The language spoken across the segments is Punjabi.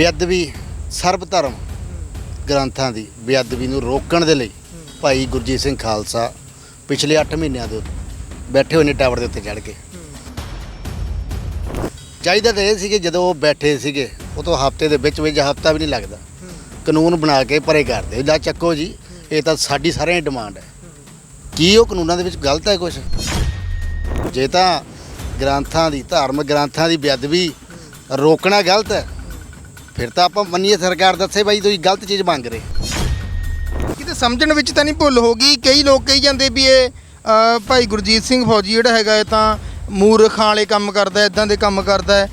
ਬੇਅਦਬੀ ਸਰਬ ਧਰਮ ਗ੍ਰੰਥਾਂ ਦੀ ਬੇਅਦਬੀ ਨੂੰ ਰੋਕਣ ਦੇ ਲਈ ਭਾਈ ਗੁਰਜੀਤ ਸਿੰਘ ਖਾਲਸਾ ਪਿਛਲੇ 8 ਮਹੀਨਿਆਂ ਦੇ ਬੈਠੇ ਹੋਏ ਨੇ ਟਾਵਰ ਦੇ ਉੱਤੇ ਚੜ੍ਹ ਕੇ। ਚਾਹੀਦਾ ਤਾਂ ਇਹ ਸੀ ਕਿ ਜਦੋਂ ਉਹ ਬੈਠੇ ਸੀਗੇ, ਉਹ ਤੋਂ ਹਫ਼ਤੇ ਦੇ ਵਿੱਚ ਵਿੱਚ ਹਫਤਾ ਵੀ ਨਹੀਂ ਲੱਗਦਾ। ਕਾਨੂੰਨ ਬਣਾ ਕੇ ਪਰੇ ਕਰਦੇ, ਲੈ ਚੱਕੋ ਜੀ, ਇਹ ਤਾਂ ਸਾਡੀ ਸਾਰਿਆਂ ਦੀ ਡਿਮਾਂਡ ਹੈ। ਕੀ ਉਹ ਕਾਨੂੰਨਾਂ ਦੇ ਵਿੱਚ ਗਲਤ ਹੈ ਕੁਝ ਜੇ ਤਾਂ ਗ੍ਰੰਥਾਂ ਦੀ, ਧਾਰਮਿਕ ਗ੍ਰੰਥਾਂ ਦੀ ਬੇਅਦਬੀ ਰੋਕਣਾ ਗਲਤ ਹੈ ਫਿਰ ਤਾਂ ਆਪਾਂ ਮੰਨੀਏ ਸਰਕਾਰ ਦੱਸੇ ਬਾਈ ਤੁਸੀਂ ਗਲਤ ਚੀਜ਼ ਮੰਗ ਰਹੇ। ਕਿਤੇ ਸਮਝਣ ਵਿੱਚ ਤਾਂ ਨਹੀਂ ਭੁੱਲ ਹੋ ਗਈ? ਕਈ ਲੋਕ ਕਹੀ ਜਾਂਦੇ ਵੀ ਇਹ ਅ, ਭਾਈ ਗੁਰਜੀਤ ਸਿੰਘ ਫੌਜੀ ਜਿਹੜਾ ਹੈਗਾ ਇਹ ਤਾਂ ਮੂਰਖਾਂ ਵਾਲੇ ਕੰਮ ਕਰਦਾ ਇਦਾਂ ਦੇ ਕੰਮ ਕਰਦਾ ਹੈ।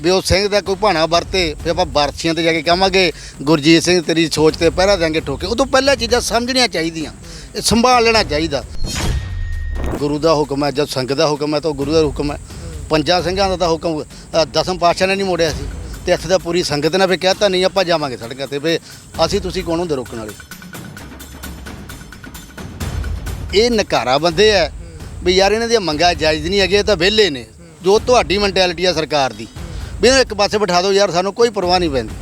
ਵੀ ਉਹ ਸਿੰਘ ਦਾ ਕੋਈ ਭਾਣਾ ਵਰਤੇ ਵੀ ਆਪਾਂ ਬਰਸੀਆਂ ਤੇ ਜਾ ਕੇ ਕਹਾਂਗੇ ਗੁਰਜੀਤ ਸਿੰਘ ਤੇਰੀ ਸੋਚ ਤੇ ਪਹਿਰਾ ਦੇਾਂਗੇ ਠੋਕੇ। ਉਦੋਂ ਪਹਿਲਾਂ ਚੀਜ਼ਾਂ ਸਮਝਣੀਆਂ ਚਾਹੀਦੀਆਂ ਇਹ ਸੰਭਾਲ ਲੈਣਾ ਚਾਹੀਦਾ। ਗੁਰੂ ਦਾ ਹੁਕਮ ਹੈ ਜਦ ਸੰਗਤ ਦਾ ਹੁਕਮ ਹੈ ਤਾਂ ਉਹ ਗੁਰੂ ਦਾ ਹੁਕਮ ਹੈ। ਪੰਜਾਂ ਸਿੰਘਾਂ ਦਾ ਤਾਂ ਹੁਕਮ ਅ, ਦਸਮ ਪਾਤਸ਼ਾਹ ਨੇ ਨਹੀਂ ਮੋੜਿਆ ਸੀ। ਤੇ ਇੱਥੇ ਦਾ ਪੂਰੀ ਸੰਗਤ ਨੇ ਵੀ ਕਹਿਤਾ ਨਹੀਂ ਆਪਾਂ ਜਾਵਾਂਗੇ ਸੜਕਾਂ ਤੇ ਵੀ ਅਸੀਂ ਤੁਸੀਂ ਕੌਣ ਹੁੰਦੇ ਰੋਕਣ ਵਾਲੇ? ਇਹ ਨਕਾਰਾ ਬੰਦੇ ਐ ਵੀ ਯਾਰ ਇਹਨਾਂ ਦੀਆਂ ਮੰਗਾਂ ਜਾਇਜ਼ ਨਹੀਂ ਹੈਗੀਆਂ ਤਾਂ ਵਿਹਲੇ ਨੇ, ਜੋ ਤੁਹਾਡੀ ਮੈਂਟੈਲਿਟੀ ਆ ਸਰਕਾਰ ਦੀ। ਵੀ ਇਹਨੂੰ ਇੱਕ ਪਾਸੇ ਬਿਠਾ ਦਿਓ ਯਾਰ, ਸਾਨੂੰ ਕੋਈ ਪਰਵਾਹ ਨਹੀਂ ਪੈਂਦੀ।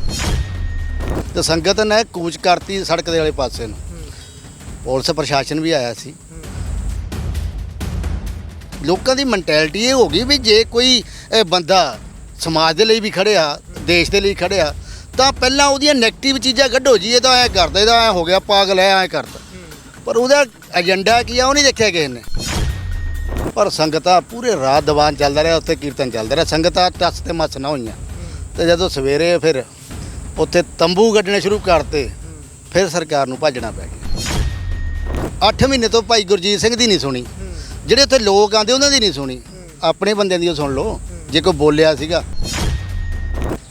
ਤੇ ਸੰਗਤ ਨੇ ਕੂਚ ਕਰਤੀ ਸੜਕ ਦੇ ਵਾਲੇ ਪਾਸੇ ਨੂੰ। ਪੁਲਿਸ ਪ੍ਰਸ਼ਾਸਨ ਵੀ ਆਇਆ ਸੀ। ਲੋਕਾਂ ਦੀ ਮੈਂਟੈਲਿਟੀ ਇਹ ਹੋ ਗਈ ਵੀ ਜੇ ਕੋਈ ਬੰਦਾ ਸਮਾਜ ਦੇ ਲਈ ਵੀ ਖੜਿਆ ਦੇਸ਼ ਦੇ ਲਈ ਖੜਿਆ, ਤਾਂ ਪਹਿਲਾਂ ਉਹਦੀਆਂ 네ਗੇਟਿਵ ਚੀਜ਼ਾਂ ਕੱਢੋ, ਜੀ, ਇਹ ਤਾਂ ਐ ਕਰਦਾ ਇਹਦਾ ਐ ਹੋ ਗਿਆ, ਪਾਗਲ ਐ ਐ ਕਰਦਾ ਪਰ ਉਹਦਾ ਏਜੰਡਾ ਕੀ ਆ, ਉਹ ਨਹੀਂ ਦੇਖਿਆ ਕਿਸੇ ਨੇ। ਪਰ ਸੰਗਤਾਂ ਪੂਰੇ ਰਾਤ ਦੀਵਾਨ ਚੱਲਦਾ ਰਿਹਾ, ਉੱਥੇ ਕੀਰਤਨ ਚੱਲਦਾ ਰਿਹਾ। ਸੰਗਤਾਂ ਟੱਸ ਤੇ ਮੱਸ ਨਾ ਹੋਈਆਂ। ਤੇ ਜਦੋਂ ਸਵੇਰੇ ਫਿਰ ਉੱਥੇ ਤੰਬੂ ਗੱਡਣੇ ਸ਼ੁਰੂ ਕਰਤੇ, ਫਿਰ ਸਰਕਾਰ ਨੂੰ ਭੱਜਣਾ ਪੈ ਗਿਆ। 8 ਮਹੀਨੇ ਤੋਂ ਭਾਈ ਗੁਰਜੀਤ ਸਿੰਘ ਦੀ ਨਹੀਂ ਸੁਣੀ। ਜਿਹੜੇ ਉੱਥੇ ਲੋਕ ਆਂਦੇ ਉਹਨਾਂ ਦੀ ਨਹੀਂ ਸੁਣੀ। ਆਪਣੇ ਬੰਦਿਆਂ ਦੀ ਸੁਣ ਲਓ। ਜੇ ਕੋਈ ਬੋਲਿਆ ਸੀਗਾ।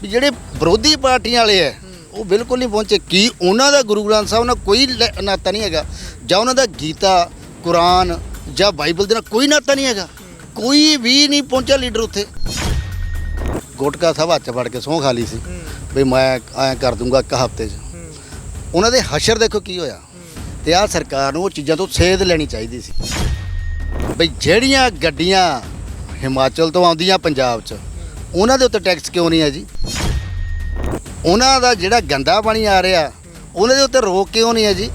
ਵੀ ਜਿਹੜੇ ਵਿਰੋਧੀ ਪਾਰਟੀਆਂ ਵਾਲੇ ਐ, ਉਹ ਬਿਲਕੁਲ ਨਹੀਂ ਪਹੁੰਚੇ। ਕੀ ਉਹਨਾਂ ਦਾ ਗੁਰੂ ਗ੍ਰੰਥ ਸਾਹਿਬ ਨਾਲ ਕੋਈ ਲੈ- ਨਾਤਾ ਨਹੀਂ ਹੈਗਾ? ਜਾਂ ਉਹਨਾਂ ਦਾ ਗੀਤਾ, ਕੁਰਾਨ ਜਾਂ ਬਾਈਬਲ ਦੇ ਨਾਲ ਕੋਈ ਨਾਤਾ ਨਹੀਂ ਹੈਗਾ? ਕੋਈ ਵੀ ਨਹੀਂ ਪਹੁੰਚਿਆ ਲੀਡਰ ਉੱਥੇ। ਗੋਟਕਾ ਸਾਹਿਬ ਹੱਥ 'ਚ ਫੜ ਕੇ ਸਹੁੰ ਖਾ ਲਈ ਸੀ। ਵੀ ਮੈਂ ਐਂ ਕਰ ਦੂੰਗਾ ਇੱਕ ਹਫ਼ਤੇ 'ਚ। ਉਹਨਾਂ ਦੇ ਹਸ਼ਰ ਦੇਖੋ ਕੀ ਹੋਇਆ। ਤੇ ਆਹ ਸਰਕਾਰ ਨੂੰ ਉਹ ਚੀਜ਼ਾਂ ਤੋਂ ਸੇਧ ਲੈਣੀ ਚਾਹੀਦੀ ਸੀ। ਬਈ ਜਿਹੜੀਆਂ ਗੱਡੀਆਂ ਹਿਮਾਚਲ ਤੋਂ ਆਉਂਦੀਆਂ ਪੰਜਾਬ 'ਚ ਉਹਨਾਂ ਦੇ ਉੱਤੇ ਟੈਕਸ ਕਿਉਂ ਨਹੀਂ ਹੈ ਜੀ? ਉਹਨਾਂ ਦਾ ਜਿਹੜਾ ਗੰਦਾ ਪਾਣੀ ਆ ਰਿਹਾ ਉਹਨਾਂ ਦੇ ਉੱਤੇ ਰੋਕ ਕਿਉਂ ਨਹੀਂ ਹੈ ਜੀ?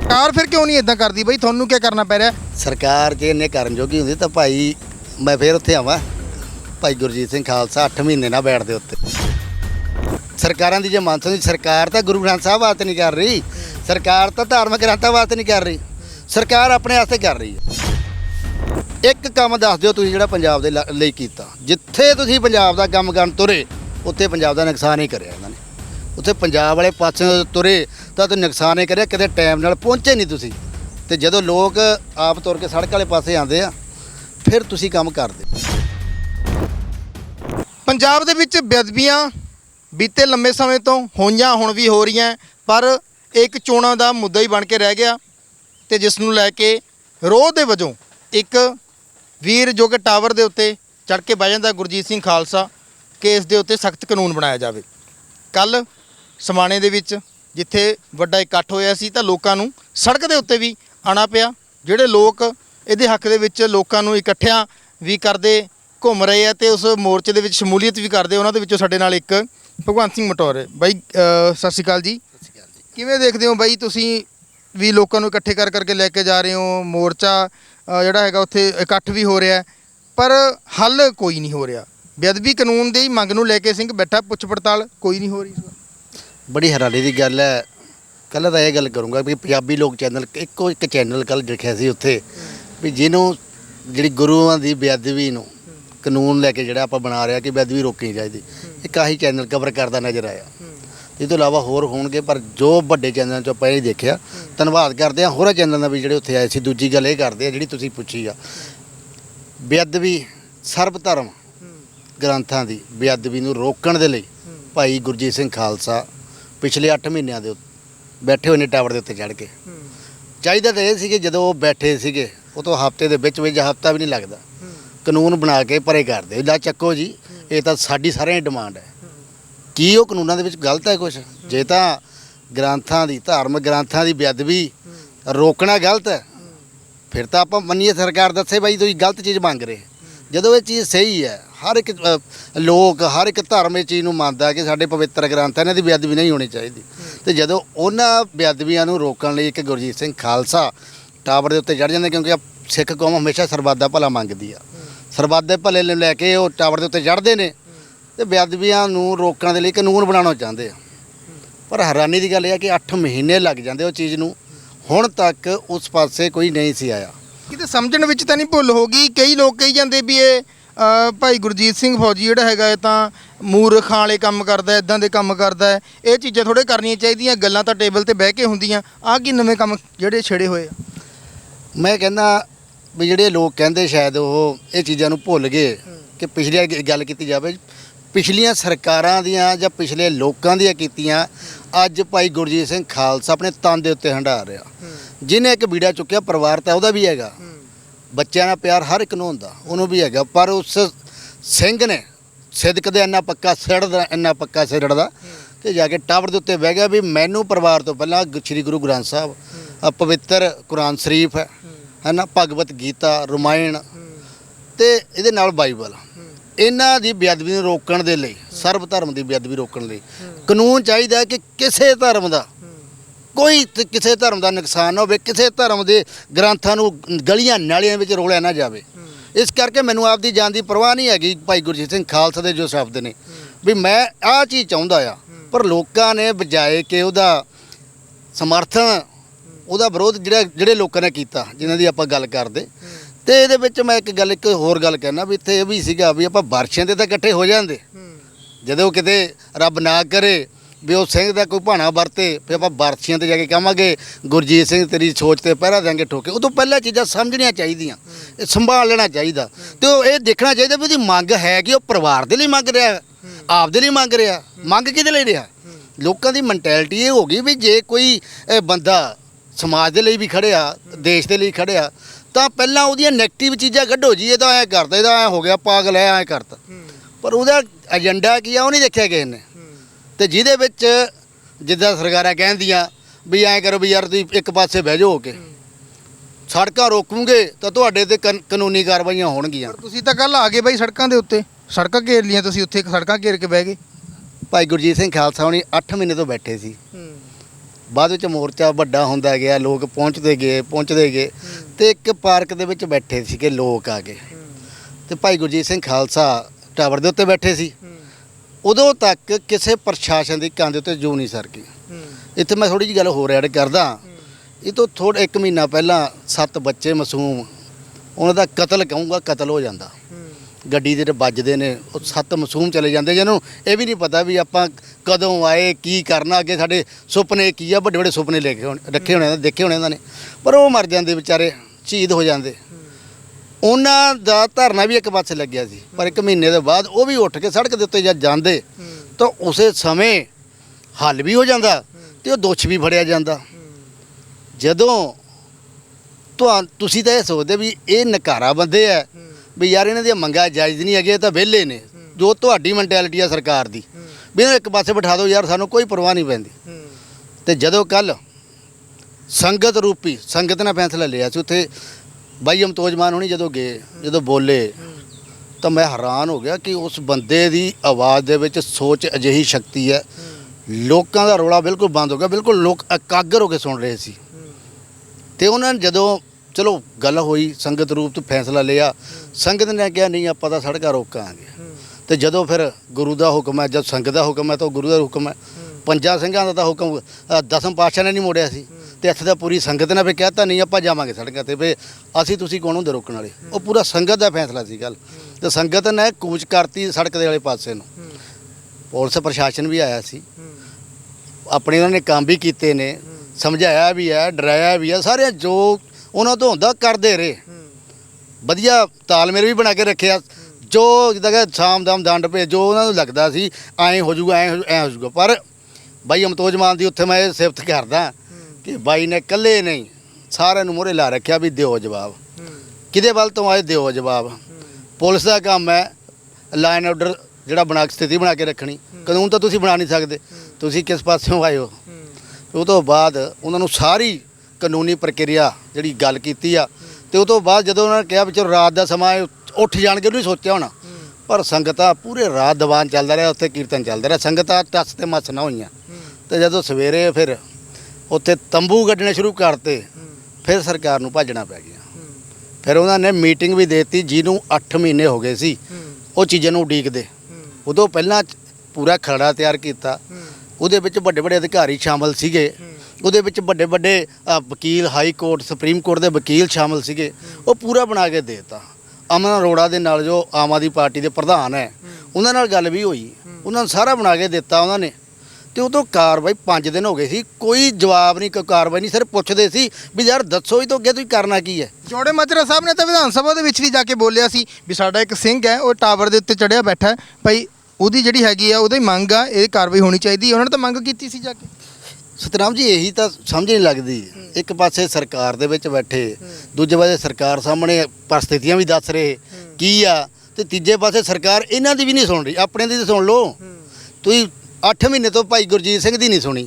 ਸਰਕਾਰ ਫਿਰ ਕਿਉਂ ਨਹੀਂ ਇਦਾਂ ਕਰਦੀ ਬਈ? ਤੁਹਾਨੂੰ ਕੀ ਕਰਨਾ ਪੈ ਰਿਹਾ? ਸਰਕਾਰ ਜੇ ਇਹਨੇ ਕਰਨ ਜੋਗੀ ਹੁੰਦੀ ਤਾਂ ਭਾਈ ਮੈਂ ਫੇਰ ਉੱਥੇ ਆਵਾਂ। ਭਾਈ ਗੁਰਜੀਤ ਸਿੰਘ ਖਾਲਸਾ 8 ਮਹੀਨੇ ਨਾ ਬੈਠਦੇ ਉੱਤੇ। ਸਰਕਾਰਾਂ ਦੀ ਜੇ ਮੰਨ ਦੀ ਸਰਕਾਰ ਤਾਂ ਗੁਰੂ ਗ੍ਰੰਥ ਸਾਹਿਬ ਵਾਸਤੇ ਨਹੀਂ ਕਰ ਰਹੀ। ਸਰਕਾਰ ਤਾਂ ਧਾਰਮਿਕ ਗ੍ਰੰਥਾਂ ਵਾਸਤੇ ਨਹੀਂ ਕਰ ਰਹੀ। ਸਰਕਾਰ ਆਪਣੇ ਵਾਸਤੇ ਕਰ ਰਹੀ ਹੈ। ਇੱਕ ਕੰਮ ਦੱਸ ਦਿਓ ਤੁਸੀਂ ਜਿਹੜਾ ਪੰਜਾਬ ਦੇ ਲਈ ਕੀਤਾ। ਜਿੱਥੇ ਤੁਸੀਂ ਪੰਜਾਬ ਦਾ ਕੰਮ ਕਰਨ ਤੁਰੇ, ਉੱਥੇ ਪੰਜਾਬ ਦਾ ਨੁਕਸਾਨ ਹੀ ਕਰਿਆ ਇਹਨਾਂ ਨੇ। ਉੱਥੇ ਪੰਜਾਬ ਵਾਲੇ ਪਾਸੇ ਤੁਰੇ ਤਾਂ ਤੇ ਨੁਕਸਾਨ ਹੀ ਕਰਿਆ, ਕਿਤੇ ਟਾਈਮ ਨਾਲ ਪਹੁੰਚੇ ਨਹੀਂ ਤੁਸੀਂ। ਤੇ ਜਦੋਂ ਲੋਕ ਆਪ ਤੁਰ ਕੇ ਸੜਕ ਵਾਲੇ ਪਾਸੇ ਆਉਂਦੇ ਆ, ਫਿਰ ਤੁਸੀਂ ਕੰਮ ਕਰਦੇ। ਪੰਜਾਬ ਦੇ ਵਿੱਚ ਬੇਅਦਬੀਆਂ ਬੀਤੇ ਲੰਮੇ ਸਮੇਂ ਤੋਂ ਹੋਈਆਂ, ਹੁਣ ਵੀ ਹੋ ਰਹੀਆਂ, ਪਰ ਇੱਕ ਚੋਣਾਂ ਦਾ ਮੁੱਦਾ ਹੀ ਬਣ ਕੇ ਰਹਿ ਗਿਆ ਤੇ ਜਿਸ ਨੂੰ ਲੈ ਕੇ ਰੋਹ ਦੇ ਵਜੋਂ ਇੱਕ ਵੀਰ ਜੋ ਕਿ ਟਾਵਰ ਦੇ ਉੱਤੇ ਚੜ ਕੇ ਬਹਿ ਜਾਂਦਾ ਗੁਰਜੀਤ ਸਿੰਘ ਖਾਲਸਾ ਕਿ ਇਸ ਦੇ ਉੱਤੇ ਸਖਤ ਕਾਨੂੰਨ ਬਣਾਇਆ ਜਾਵੇ। ਕੱਲ ਸਮਾਣੇ ਦੇ ਵਿੱਚ ਜਿੱਥੇ ਵੱਡਾ ਇਕੱਠ ਹੋਇਆ ਸੀ ਤਾਂ ਲੋਕਾਂ ਨੂੰ ਸੜਕ ਦੇ ਉੱਤੇ ਵੀ ਆਣਾ ਪਿਆ ਜਿਹੜੇ ਲੋਕ ਇਹਦੇ ਹੱਕ ਦੇ ਵਿੱਚ ਲੋਕਾਂ ਨੂੰ ਇਕੱਠਿਆਂ ਵੀ ਕਰਦੇ ਘੁੰਮ ਰਹੇ ਆ ਤੇ ਉਸ ਮੋਰਚੇ ਦੇ ਵਿੱਚ ਸ਼ਮੂਲੀਅਤ ਵੀ ਕਰਦੇ ਉਹਨਾਂ ਦੇ ਵਿੱਚੋਂ ਸਾਡੇ ਨਾਲ ਇੱਕ ਭਗਵੰਤ ਸਿੰਘ ਮਟੌਰ ਹੈ। ਬਾਈ ਅ, ਸਤਿ ਸ਼੍ਰੀ ਅਕਾਲ ਜੀ। ਕਿਵੇਂ ਦੇਖਦੇ ਹੋ ਬਾਈ ਤੁਸੀਂ ਵੀ ਲੋਕਾਂ ਨੂੰ ਇਕੱਠੇ ਕਰ ਕਰਕੇ ਲੈ ਕੇ ਜਾ ਰਹੇ ਹੋ? ਮੋਰਚਾ ਜਿਹੜਾ ਹੈਗਾ ਉੱਥੇ ਇਕੱਠ ਵੀ ਹੋ ਰਿਹਾ ਹੈ, ਪਰ ਹੱਲ ਕੋਈ ਨਹੀਂ ਹੋ ਰਿਹਾ। ਬੇਅਦਬੀ ਕਾਨੂੰਨ ਦੀ ਮੰਗ ਨੂੰ ਲੈ ਕੇ ਸਿੰਘ ਬੈਠਾ ਪੁੱਛ ਪੜਤਾਲ, ਕੋਈ ਨਹੀਂ ਹੋ ਰਹੀ ਬੜੀ ਹੈਰਾਨੀ ਦੀ ਗੱਲ ਹੈ। ਕੱਲ੍ਹ ਤਾਂ ਇਹ ਗੱਲ ਕਰੂੰਗਾ ਵੀ ਪੰਜਾਬੀ ਲੋਕ ਚੈਨਲ, ਇੱਕੋ ਇੱਕ ਚੈਨਲ ਕੱਲ ਦੇਖਿਆ ਸੀ ਉੱਥੇ ਵੀ ਜਿਹਨੂੰ ਜਿਹੜੀ ਗੁਰੂਆਂ ਦੀ ਬੇਅਦਬੀ ਨੂੰ ਕਾਨੂੰਨ ਲੈ ਕੇ ਜਿਹੜਾ ਆਪਾਂ ਬਣਾ ਰਿਹਾ ਕਿ ਬੇਅਦਬੀ ਰੋਕਣੀ ਚਾਹੀਦੀ ਇੱਕ ਆਹੀ ਚੈਨਲ ਕਵਰ ਕਰਦਾ ਨਜ਼ਰ ਆਇਆ। ਇਹ ਤੋਂ ਇਲਾਵਾ ਹੋਰ ਹੋਣਗੇ, ਪਰ ਜੋ ਵੱਡੇ ਚੈਨਲਾਂ ਚੋਂ ਆਪਾਂ ਇਹ ਦੇਖਿਆ, ਧੰਨਵਾਦ ਕਰਦੇ ਆ ਹੋਰਾਂ ਚੈਨਲਾਂ ਦਾ ਵੀ ਜਿਹੜੇ ਉੱਥੇ ਆਏ ਸੀ, ਦੂਜੀ ਗੱਲ ਇਹ ਕਰਦੇ ਆ ਜਿਹੜੀ ਤੁਸੀਂ ਪੁੱਛੀ ਆ ਬੇਅਦਬੀ ਸਰਬ ਧਰਮ ਗ੍ਰੰਥਾਂ ਦੀ ਬੇਅਦਬੀ ਨੂੰ ਰੋਕਣ ਦੇ ਲਈ ਭਾਈ ਗੁਰਜੀਤ ਸਿੰਘ ਖਾਲਸਾ ਪਿਛਲੇ 8 ਮਹੀਨਿਆਂ ਦੇ ਬੈਠੇ ਹੋਏ ਨੇ ਟਾਵਰ ਦੇ ਉੱਤੇ ਚੜ੍ਹ ਕੇ। ਚਾਹੀਦਾ ਤਾਂ ਇਹ ਸੀ ਕਿ ਜਦੋਂ ਉਹ ਬੈਠੇ ਸੀਗੇ, ਉਹ ਤੋਂ ਹਫ਼ਤੇ ਦੇ ਵਿੱਚ ਵਿੱਚ ਹਫਤਾ ਵੀ ਨਹੀਂ ਲੱਗਦਾ। ਕਾਨੂੰਨ ਬਣਾ ਕੇ ਪਰੇ ਕਰਦੇ, ਲੈ ਚੱਕੋ ਜੀ, ਇਹ ਤਾਂ ਸਾਡੀ ਸਾਰਿਆਂ ਦੀ ਡਿਮਾਂਡ ਹੈ। ਕੀ ਉਹ ਕਾਨੂੰਨਾਂ ਦੇ ਵਿੱਚ ਗਲਤ ਹੈ ਕੁਝ ਜੇ ਤਾਂ ਗ੍ਰੰਥਾਂ ਦੀ, ਧਾਰਮਿਕ ਗ੍ਰੰਥਾਂ ਦੀ ਬੇਅਦਬੀ ਰੋਕਣਾ ਗਲਤ ਹੈ ਫਿਰ ਤਾਂ ਆਪਾਂ ਮੰਨੀਏ ਸਰਕਾਰ ਦੱਸੇ ਬਾਈ ਤੁਸੀਂ ਗਲਤ ਚੀਜ਼ ਮੰਗ ਰਹੇ। ਜਦੋਂ ਇਹ ਚੀਜ਼ ਸਹੀ ਹੈ ਹਰ ਇੱਕ ਲੋਕ ਹਰ ਇੱਕ ਧਰਮ ਇਹ ਚੀਜ਼ ਨੂੰ ਮੰਨਦਾ ਕਿ ਸਾਡੇ ਪਵਿੱਤਰ ਗ੍ਰੰਥ ਹੈ, ਇਹਨਾਂ ਦੀ ਬੇਅਦਬੀ ਨਹੀਂ ਹੋਣੀ ਚਾਹੀਦੀ। ਤੇ ਜਦੋਂ ਉਹਨਾਂ ਬੇਅਦਬੀਆਂ ਨੂੰ ਰੋਕਣ ਲਈ ਇੱਕ ਗੁਰਜੀਤ ਸਿੰਘ ਖਾਲਸਾ ਟਾਵਰ ਦੇ ਉੱਤੇ ਚੜ ਜਾਂਦੇ ਕਿਉਂਕਿ ਆ ਸਿੱਖ ਕੌਮ ਹਮੇਸ਼ਾ ਸਰਬੱਤ ਦਾ ਭਲਾ ਮੰਗਦੀ ਆ। ਸਰਬੱਤ ਦੇ ਭਲੇ ਨੂੰ ਲੈ ਕੇ ਉਹ ਟਾਵਰ ਦੇ ਉੱਤੇ ਚੜ੍ਹਦੇ ਨੇ ਤੇ ਬੇਅਦਬੀਆਂ ਨੂੰ ਰੋਕਣ ਦੇ ਲਈ ਕਾਨੂੰਨ ਬਣਾਉਣਾ ਚਾਹੁੰਦੇ ਆ। ਪਰ ਹੈਰਾਨੀ ਦੀ ਗੱਲ ਇਹ ਆ ਕਿ 8 ਮਹੀਨੇ ਲੱਗ ਜਾਂਦੇ ਉਹ ਚੀਜ਼ ਨੂੰ। ਹੁਣ ਤੱਕ ਉਸ ਪਾਸੇ ਕੋਈ ਨਹੀਂ ਸੀ ਆਇਆ। ਕਿਤੇ ਸਮਝਣ ਵਿੱਚ ਤਾਂ ਨਹੀਂ ਭੁੱਲ ਹੋ ਗਈ ਕਈ ਲੋਕ ਕਹੀ ਜਾਂਦੇ ਵੀ ਇਹ ਅ, ਭਾਈ ਗੁਰਜੀਤ ਸਿੰਘ ਫੌਜੀ ਜਿਹੜਾ ਹੈਗਾ ਇਹ ਤਾਂ ਮੂਰਖਾਂ ਵਾਲੇ ਕੰਮ ਕਰਦਾ ਇਦਾਂ ਦੇ ਕੰਮ ਕਰਦਾ। ਹੈ ਇਹ ਚੀਜ਼ਾਂ ਥੋੜੇ ਕਰਨੀਆਂ ਚਾਹੀਦੀਆਂ ਗੱਲਾਂ ਤਾਂ ਟੇਬਲ ਤੇ ਬਹਿ ਕੇ ਹੁੰਦੀਆਂ। ਆਹ ਕੀ ਨਵੇਂ ਕੰਮ ਜਿਹੜੇ ਛੇੜੇ ਹੋਏ ਆ? ਮੈਂ ਕਹਿੰਦਾ ਵੀ ਜਿਹੜੇ ਲੋਕ ਕਹਿੰਦੇ ਸ਼ਾਇਦ ਉਹ ਇਹ ਚੀਜ਼ਾਂ ਨੂੰ ਭੁੱਲ ਗਏ ਕਿ ਪਿਛਲੀ ਗ- ਗੱਲ ਕੀਤੀ ਜਾਵੇ ਪਿਛਲੀਆਂ ਸਰਕਾਰਾਂ ਦੀਆਂ ਜਾਂ ਪਿਛਲੇ ਲੋਕਾਂ ਦੀਆਂ ਕੀਤੀਆਂ ਅੱਜ ਭਾਈ ਗੁਰਜੀਤ ਸਿੰਘ ਖਾਲਸਾ ਆਪਣੇ ਤਨ ਦੇ ਉੱਤੇ ਹੰਢਾ ਰਿਹਾ। ਜਿਹਨੇ ਇੱਕ ਬੀੜਾ ਚੁੱਕਿਆ ਪਰਿਵਾਰ ਤਾਂ ਉਹਦਾ ਵੀ ਹੈਗਾ। ਬੱਚਿਆਂ ਦਾ ਪਿਆਰ ਹਰ ਇੱਕ ਨੂੰ ਹੁੰਦਾ ਉਹਨੂੰ ਵੀ ਹੈਗਾ। ਪਰ ਉਸ ਸਿੰਘ ਨੇ ਸਿੱਧਕ ਦੇ ਇੰਨਾ ਪੱਕਾ ਸਿਰੜਦਾ ਇੰਨਾ ਪੱਕਾ ਸਿਰੜਦਾ ਕਿ ਜਾ ਕੇ ਟਾਵਰ ਦੇ ਉੱਤੇ ਬਹਿ ਗਿਆ ਵੀ ਮੈਨੂੰ ਪਰਿਵਾਰ ਤੋਂ ਪਹਿਲਾਂ ਸ੍ਰੀ ਗੁਰੂ ਗ੍ਰੰਥ ਸਾਹਿਬ ਆ ਪਵਿੱਤਰ ਕੁਰਾਨ ਸ਼ਰੀਫ ਹੈ। ਹੈ। ਨਾ? ਭਗਵਤ ਗੀਤਾ ਰਮਾਇਣ ਤੇ ਇਹਦੇ ਨਾਲ ਬਾਈਬਲ। ਇਹਨਾਂ ਦੀ ਬੇਅਦਬੀ ਨੂੰ ਰੋਕਣ ਦੇ ਲਈ, ਸਰਬ ਧਰਮ ਦੀ ਬੇਅਦਬੀ ਰੋਕਣ ਲਈ, ਕਾਨੂੰਨ ਚਾਹੀਦਾ ਕਿ ਕਿਸੇ ਧਰਮ ਦਾ ਕੋਈ ਕਿਸੇ ਧਰਮ ਦਾ ਨੁਕਸਾਨ ਨਾ ਹੋਵੇ, ਕਿਸੇ ਧਰਮ ਦੇ ਗ੍ਰੰਥਾਂ ਨੂੰ ਗਲੀਆਂ ਨਾਲੀਆਂ ਵਿੱਚ ਰੋਲਿਆ ਨਾ ਜਾਵੇ। ਇਸ ਕਰਕੇ ਮੈਨੂੰ ਆਪਦੀ ਜਾਨ ਦੀ ਪਰਵਾਹ ਨਹੀਂ ਹੈਗੀ ਭਾਈ ਗੁਰਜੀਤ ਸਿੰਘ ਖਾਲਸਾ ਦੇ ਜੋ ਸ਼ਬਦ ਨੇ, ਵੀ ਮੈਂ ਆਹ ਚੀਜ਼ ਚਾਹੁੰਦਾ ਆ, ਪਰ ਲੋਕਾਂ ਨੇ ਬਜਾਏ ਕਿ ਉਹਦਾ ਸਮਰਥਨ, ਉਹਦਾ ਵਿਰੋਧ ਜਿਹੜਾ, ਜਿਹੜੇ ਲੋਕਾਂ ਨੇ ਕੀਤਾ, ਜਿਨ੍ਹਾਂ ਦੀ ਆਪਾਂ ਗੱਲ ਕਰਦੇ ਤੇ ਇਹਦੇ ਵਿੱਚ ਮੈਂ ਇੱਕ ਗੱਲ, ਇੱਕ ਹੋਰ ਗੱਲ ਕਹਿਣਾ ਵੀ ਇੱਥੇ ਇਹ ਵੀ ਸੀਗਾ ਵੀ ਆਪਾਂ ਬਾਰਸ਼ਾਂ ਤੇ ਤਾਂ ਇਕੱਠੇ ਹੋ ਜਾਂਦੇ। ਜਦੋਂ ਕਿਤੇ ਰੱਬ ਨਾ ਕਰੇ ਵੀ ਉਹ ਸਿੰਘ ਦਾ ਕੋਈ ਭਾਣਾ ਵਰਤੇ, ਫਿਰ ਆਪਾਂ ਬਾਰਸ਼ੀਆਂ ਤੇ ਜਾ ਕੇ ਕਹਾਂਗੇ ਗੁਰਜੀਤ ਸਿੰਘ ਤੇਰੀ ਸੋਚ ਤੇ ਪਹਿਰਾ ਦੇਾਂਗੇ ਠੋਕੇ। ਉਹ ਤੋਂ ਪਹਿਲਾਂ ਚੀਜ਼ਾਂ ਸਮਝਣੀਆਂ ਚਾਹੀਦੀਆਂ, ਇਹ ਸੰਭਾਲ ਲੈਣਾ ਚਾਹੀਦਾ। ਤੇ ਉਹ ਇਹ ਦੇਖਣਾ ਚਾਹੀਦਾ ਵੀ ਉਹਦੀ ਮੰਗ ਹੈ ਕਿ ਉਹ ਪਰਿਵਾਰ ਦੇ ਲਈ ਮੰਗ ਰਿਹਾ ਆਪ ਦੇ ਲਈ ਮੰਗ ਰਿਹਾ ਮੰਗ ਕਿਹਦੇ ਲਈ ਰਿਹਾ ਲੋਕਾਂ ਦੀ ਮੈਂਟੈਲਿਟੀ ਇਹ ਹੋ ਗਈ ਵੀ ਜੇ ਕੋਈ ਬੰਦਾ ਸਮਾਜ ਦੇ ਲਈ ਵੀ ਖੜਿਆ, ਦੇਸ਼ ਦੇ ਲਈ ਖੜਿਆ ਤਾਂ ਪਹਿਲਾਂ ਉਹਦੀਆਂ 네ਗੇਟਿਵ ਚੀਜ਼ਾਂ ਕੱਢੋ ਜੀ ਇਹ ਤਾਂ ਐ ਕਰਦਾ ਇਹਦਾ ਐ ਹੋ ਗਿਆ ਪਾਗਲ ਐ ਐ ਕਰਤਾ। ਪਰ ਉਹਦਾ ਏਜੰਡਾ ਕੀ ਆ ਉਹ ਨਹੀਂ ਦੇਖਿਆ ਕਿਸੇ ਨੇ। ਤੇ ਜਿਹਦੇ ਵਿੱਚ ਜਿੱਦਾਂ ਸਰਕਾਰਾਂ ਕਹਿੰਦੀਆਂ ਵੀ ਐਂ ਕਰੋ ਵੀ ਯਾਰ ਤੁਸੀਂ ਇੱਕ ਪਾਸੇ ਬਹਿ ਜਾਓ ਹੋ ਕੇ। ਸੜਕਾਂ ਰੋਕੂਗੇ ਤਾਂ ਤੁਹਾਡੇ ਤੇ ਕਾਨ- ਕਾਨੂੰਨੀ ਕਾਰਵਾਈਆਂ ਹੋਣਗੀਆਂ। ਪਰ ਤੁਸੀਂ ਤਾਂ ਕੱਲ ਆ ਗਏ ਬਾਈ ਸੜਕਾਂ ਦੇ ਉੱਤੇ। ਸੜਕਾਂ ਘੇਰ ਲੀਆਂ ਤੁਸੀਂ ਉੱਥੇ ਸੜਕਾਂ ਘੇਰ ਕੇ ਬਹਿ ਗਏ। ਭਾਈ ਗੁਰਜੀਤ ਸਿੰਘ ਖਾਲਸਾ ਹੁਣੀ 8 ਮਹੀਨੇ ਤੋਂ ਬੈਠੇ ਸੀ। ਬਾਅਦ ਵਿੱਚ ਮੋਰਚਾ ਵੱਡਾ ਹੁੰਦਾ ਗਿਆ, ਲੋਕ ਪਹੁੰਚਦੇ ਗਏ ਪਹੁੰਚਦੇ ਗਏ ਤੇ ਇੱਕ ਪਾਰਕ ਦੇ ਵਿੱਚ ਬੈਠੇ ਸੀਗੇ ਲੋਕ ਆ ਗਏ ਤੇ ਭਾਈ ਗੁਰਜੀਤ ਸਿੰਘ ਖਾਲਸਾ ਟਾਵਰ ਦੇ ਉੱਤੇ ਬੈਠੇ ਸੀ। ਉਦੋਂ ਤੱਕ ਕਿਸੇ ਪ੍ਰਸ਼ਾਸਨ ਦੀ ਕੰਨ ਦੇ ਉੱਤੇ ਜੂ ਨਹੀਂ ਸਰ ਗਈ ਇੱਥੇ ਮੈਂ ਥੋੜੀ ਜਿਹੀ ਗੱਲ ਹੋਰ ਐਡ ਕਰਦਾ। ਇਹ ਤੋਂ ਥੋੜਾ ਇੱਕ ਮਹੀਨਾ ਪਹਿਲਾਂ ਸੱਤ ਬੱਚੇ ਮਾਸੂਮ, ਉਹਨਾਂ ਦਾ ਕਤਲ ਕਹੂੰਗਾ, ਕਤਲ ਹੋ ਜਾਂਦਾ। ਗੱਡੀ ਦੇ ਤੇ ਵੱਜਦੇ ਨੇ, ਉਹ ਸੱਤ ਮਾਸੂਮ ਚਲੇ ਜਾਂਦੇ ਜਿਹਨੂੰ ਇਹ ਵੀ ਨਹੀਂ ਪਤਾ ਵੀ ਆਪਾਂ ਕਦੋਂ ਆਏ, ਕੀ ਕਰਨਾ, ਅੱਗੇ ਸਾਡੇ ਸੁਪਨੇ ਕੀ ਆ, ਵੱਡੇ ਵੱਡੇ ਸੁਪਨੇ ਲੈ ਕੇ ਹੋਣ- ਰੱਖੇ ਹੋਣੇ ਦੇਖੇ ਹੋਣੇ ਇਹਨਾਂ ਨੇ। ਪਰ ਉਹ ਮਰ ਜਾਂਦੇ ਵਿਚਾਰੇ, ਸ਼ਹੀਦ ਹੋ ਜਾਂਦੇ। ਉਹਨਾਂ ਦਾ ਧਰਨਾ ਵੀ ਇੱਕ ਪਾਸੇ ਲੱਗਿਆ ਸੀ, ਪਰ ਇੱਕ ਮਹੀਨੇ ਤੋਂ ਬਾਅਦ ਉਹ ਵੀ ਉੱਠ ਕੇ ਸੜਕ ਦੇ ਉੱਤੇ ਜਦ ਜਾਂਦੇ, ਤਾਂ ਉਸੇ ਸਮੇਂ ਹੱਲ ਵੀ ਹੋ ਜਾਂਦਾ ਤੇ ਉਹ ਦੋਸ਼ ਵੀ ਫੜਿਆ ਜਾਂਦਾ। ਜਦੋਂ ਤੁਹਾ, ਤੁਸੀਂ ਤਾਂ ਇਹ ਸੋਚਦੇ ਵੀ ਇਹ ਨਕਾਰਾ ਬੰਦੇ ਆ ਵੀ ਯਾਰ ਇਹਨਾਂ ਦੀਆਂ ਮੰਗਾਂ ਜਾਇਜ਼ ਨਹੀਂ ਹੈਗੇ ਇਹ ਤਾਂ ਵਿਹਲੇ ਨੇ। ਜੋ ਤੁਹਾਡੀ ਮੈਂਟੈਲਿਟੀ ਆ ਸਰਕਾਰ ਦੀ। ਵੀ ਇਹਨੂੰ ਇੱਕ ਪਾਸੇ ਬਿਠਾ ਦਿਓ, ਯਾਰ ਸਾਨੂੰ ਕੋਈ ਪਰਵਾਹ ਨਹੀਂ ਪੈਂਦੀ। ਤੇ ਜਦੋਂ ਕੱਲ ਸੰਗਤ ਰੂਪੀ, ਸੰਗਤ ਨੇ ਫੈਸਲਾ ਲਿਆ ਸੀ, ਉੱਥੇ ਬਾਈ ਅਮਤੋਜ ਮਾਨ ਹੋਣੀ ਜਦੋਂ ਗਏ, ਜਦੋਂ ਬੋਲੇ, ਤਾਂ ਮੈਂ ਹੈਰਾਨ ਹੋ ਗਿਆ ਕਿ ਉਸ ਬੰਦੇ ਦੀ ਆਵਾਜ਼ ਦੇ ਵਿੱਚ ਸੋਚ ਅਜਿਹੀ ਸ਼ਕਤੀ ਹੈ। ਲੋਕਾਂ ਦਾ ਰੌਲਾ ਬਿਲਕੁਲ ਬੰਦ ਹੋ ਗਿਆ, ਬਿਲਕੁਲ ਲੋਕ ਇਕਾਗਰ ਹੋ ਕੇ ਸੁਣ ਰਹੇ ਸੀ। ਤੇ ਉਹਨਾਂ ਨੇ ਜਦੋਂ ਚਲੋ ਗੱਲ ਹੋਈ, ਸੰਗਤ ਰੂਪ ਤੋਂ ਫੈਸਲਾ ਲਿਆ। ਸੰਗਤ ਨੇ ਕਿਹਾ, ਨਹੀਂ, ਆਪਾਂ ਤਾਂ ਸੜਕਾਂ ਰੋਕਾਂਗੇ। ਤੇ ਜਦੋਂ ਫਿਰ ਗੁਰੂ ਦਾ ਹੁਕਮ ਹੈ, ਜਦ ਸੰਗਤ ਦਾ ਹੁਕਮ ਹੈ, ਤਾਂ ਉਹ ਗੁਰੂ ਦਾ ਹੁਕਮ ਹੈ। ਪੰਜਾਂ ਸਿੰਘਾਂ ਦਾ ਤਾਂ ਹੁਕਮ ਦਸਮ ਪਾਤਸ਼ਾਹ ਨੇ ਨਹੀਂ ਮੋੜਿਆ ਸੀ। ਤੇ ਇੱਥੇ ਤਾਂ ਪੂਰੀ ਸੰਗਤ ਨੇ ਵੀ ਕਹਿਤਾ ਨਹੀਂ, ਆਪਾਂ ਜਾਵਾਂਗੇ ਸੜਕਾਂ ਤੇ। ਵੀ ਅਸੀਂ ਤੁਸੀਂ ਕੌਣ ਹੁੰਦੇ ਰੋਕਣ ਵਾਲੇ? ਉਹ ਪੂਰਾ ਸੰਗਤ ਦਾ ਫੈਸਲਾ ਸੀ ਗੱਲ। ਤੇ ਸੰਗਤ ਨੇ ਕੂਚ ਕਰਤੀ ਸੜਕ ਦੇ ਵਾਲੇ ਪਾਸੇ ਨੂੰ। ਪੁਲਿਸ ਪ੍ਰਸ਼ਾਸਨ ਵੀ ਆਇਆ ਸੀ। ਆਪਣੇ ਉਹਨਾਂ ਨੇ ਕੰਮ ਵੀ ਕੀਤੇ ਨੇ। ਸਮਝਾਇਆ ਵੀ ਹੈ, ਡਰਾਇਆ ਵੀ ਹੈ। ਸਾਰੇ ਜੋ ਉਹਨਾਂ ਤੋਂ ਹੁੰਦਾ, ਕਰਦੇ ਰਹੇ। ਵਧੀਆ ਤਾਲਮੇਲ ਵੀ ਬਣਾ ਕੇ ਰੱਖਿਆ। ਜੋ ਜਿੱਦਾਂ ਕਿ ਸ਼ਾਮ ਦਾਮ ਦੰਡ ਭੇ ਜੋ ਉਹਨਾਂ ਨੂੰ ਲੱਗਦਾ ਸੀ, ਐਂ ਹੋ ਜਾਊਗਾ, ਐਂ ਹੋ ਐਂ ਹੋ ਜਾਊਗਾ। ਪਰ ਬਾਈ ਅਮਤੋਜ ਮਾਨ ਦੀ ਉੱਥੇ ਮੈਂ ਇਹ ਸਿਫਤ ਕਰਦਾ ਕਿ ਬਾਈ ਨੇ ਇਕੱਲੇ ਨਹੀਂ, ਸਾਰਿਆਂ ਨੂੰ ਮੂਹਰੇ ਲਾ ਰੱਖਿਆ ਵੀ ਦਿਓ ਜਵਾਬ। ਕਿਹਦੇ ਵੱਲ ਤੋਂ ਆਏ, ਦਿਓ ਜਵਾਬ। ਪੁਲਿਸ ਦਾ ਕੰਮ ਹੈ ਲਾਈਨ ਆਰਡਰ ਜਿਹੜਾ ਬਣਾ ਕੇ, ਸਥਿਤੀ ਬਣਾ ਕੇ ਰੱਖਣੀ। ਕਾਨੂੰਨ ਤਾਂ ਤੁਸੀਂ ਬਣਾ ਨਹੀਂ ਸਕਦੇ। ਤੁਸੀਂ ਕਿਸ ਪਾਸਿਓਂ ਆਏ ਹੋ? ਉਹ ਤੋਂ ਬਾਅਦ ਉਹਨਾਂ ਨੂੰ ਸਾਰੀ ਕਾਨੂੰਨੀ ਪ੍ਰਕਿਰਿਆ ਜਿਹੜੀ ਗੱਲ ਕੀਤੀ ਆ ਤੇ ਉਹ ਤੋਂ ਬਾਅਦ ਜਦੋਂ ਉਹਨਾਂ ਨੇ ਕਿਹਾ ਵੀ ਚਲੋ ਰਾਤ ਦਾ ਸਮਾਂ ਹੈ, ਉੱਠ ਜਾਣਗੇ ਉਹਨੂੰ ਸੋਚਿਆ ਹੋਣਾ। ਪਰ ਸੰਗਤਾਂ ਪੂਰੇ ਰਾਤ ਦੀਵਾਨ ਚੱਲਦਾ ਰਿਹਾ ਉੱਥੇ ਕੀਰਤਨ ਚੱਲਦਾ ਰਿਹਾ। ਸੰਗਤਾਂ ਟੱਸ ਤੇ ਮੱਸ ਨਾ ਹੋਈਆਂ। ਤੇ ਜਦੋਂ ਸਵੇਰੇ ਫਿਰ ਉੱਥੇ ਤੰਬੂ ਗੱਡਣੇ ਸ਼ੁਰੂ ਕਰਤੇ ਫਿਰ ਸਰਕਾਰ ਨੂੰ ਭੱਜਣਾ ਪੈ ਗਿਆ। ਫਿਰ ਉਹਨਾਂ ਨੇ ਮੀਟਿੰਗ ਵੀ ਦੇਤੀ ਜਿਹਨੂੰ 8 ਮਹੀਨੇ ਹੋ ਗਏ ਸੀ ਉਹ ਚੀਜ਼ਾਂ ਨੂੰ ਉਡੀਕਦੇ। ਉਦੋਂ ਪਹਿਲਾਂ ਪੂਰਾ ਖਰੜਾ ਤਿਆਰ ਕੀਤਾ। ਉਹਦੇ ਵਿੱਚ ਵੱਡੇ ਵੱਡੇ ਅਧਿਕਾਰੀ ਸ਼ਾਮਲ ਸੀਗੇ। ਉਹਦੇ ਵਿੱਚ ਵੱਡੇ ਵੱਡੇ ਵਕੀਲ ਹਾਈ ਕੋਰਟ ਸੁਪਰੀਮ ਕੋਰਟ ਦੇ ਵਕੀਲ ਸ਼ਾਮਲ ਸੀਗੇ। ਉਹ ਪੂਰਾ ਬਣਾ ਕੇ ਦੇਤਾ। ਅਮਨ ਅਰੋੜਾ ਦੇ ਨਾਲ ਜੋ ਆਮ ਆਦਮੀ ਪਾਰਟੀ ਦੇ ਪ੍ਰਧਾਨ ਹੈ, ਉਹਨਾਂ ਨਾਲ ਗੱਲ ਵੀ ਹੋਈ। ਉਹਨਾਂ ਨੂੰ ਸਾਰਾ ਬਣਾ ਕੇ ਦਿੱਤਾ ਉਹਨਾਂ ਨੇ। ਤੇ ਉਦੋਂ ਕਾਰਵਾਈ 5 ਦਿਨ ਹੋ ਗਏ ਸੀ। ਕੋਈ ਜਵਾਬ ਨਹੀਂ, ਕੋਈ ਕਾਰਵਾਈ ਨਹੀਂ, ਸਿਰਫ ਪੁੱਛਦੇ ਸੀ ਵੀ ਯਾਰ ਦੱਸੋ ਹੀ ਤੋਂ ਅੱਗੇ ਤੁਸੀਂ ਕਰਨਾ ਕੀ ਹੈ। ਜੋੜੇ ਮਾਜਰਾ ਸਾਹਿਬ ਨੇ ਤਾਂ ਵਿਧਾਨ ਸਭਾ ਦੇ ਵਿੱਚ ਵੀ ਜਾ ਕੇ ਬੋਲਿਆ ਸੀ ਵੀ ਸਾਡਾ ਇੱਕ ਸਿੰਘ ਹੈ, ਉਹ ਟਾਵਰ ਦੇ ਉੱਤੇ ਚੜਿਆ ਬੈਠਾ ਭਾਈ ਉਹਦੀ ਜਿਹੜੀ ਹੈਗੀ ਆ, ਉਹਦੀ ਮੰਗ ਆ, ਇਹ ਕਾਰਵਾਈ ਹੋਣੀ ਚਾਹੀਦੀ ਉਹਨਾਂ ਨੇ ਤਾਂ ਮੰਗ ਕੀਤੀ ਸੀ ਜਾ ਕੇ। ਸਤਨਾਮ ਜੀ ਇਹੀ ਤਾਂ ਸਮਝ ਨਹੀਂ ਲੱਗਦੀ। ਇੱਕ ਪਾਸੇ ਸਰਕਾਰ ਦੇ ਵਿੱਚ ਬੈਠੇ ਦੂਜੇ ਪਾਸੇ ਸਰਕਾਰ ਸਾਹਮਣੇ ਪਰਿਸਥਿਤੀਆਂ ਵੀ ਦੱਸ ਰਹੇ ਕੀ ਆ? ਤੇ ਤੀਜੇ ਪਾਸੇ ਸਰਕਾਰ ਇਹਨਾਂ ਦੀ ਵੀ ਨਹੀਂ ਸੁਣ ਰਹੀ ਆਪਣੇ ਦੀ ਤਾਂ ਸੁਣ ਲਓ। ਤੁਸੀਂ 8 ਮਹੀਨੇ ਤੋਂ ਭਾਈ ਗੁਰਜੀਤ ਸਿੰਘ ਦੀ ਨਹੀਂ ਸੁਣੀ।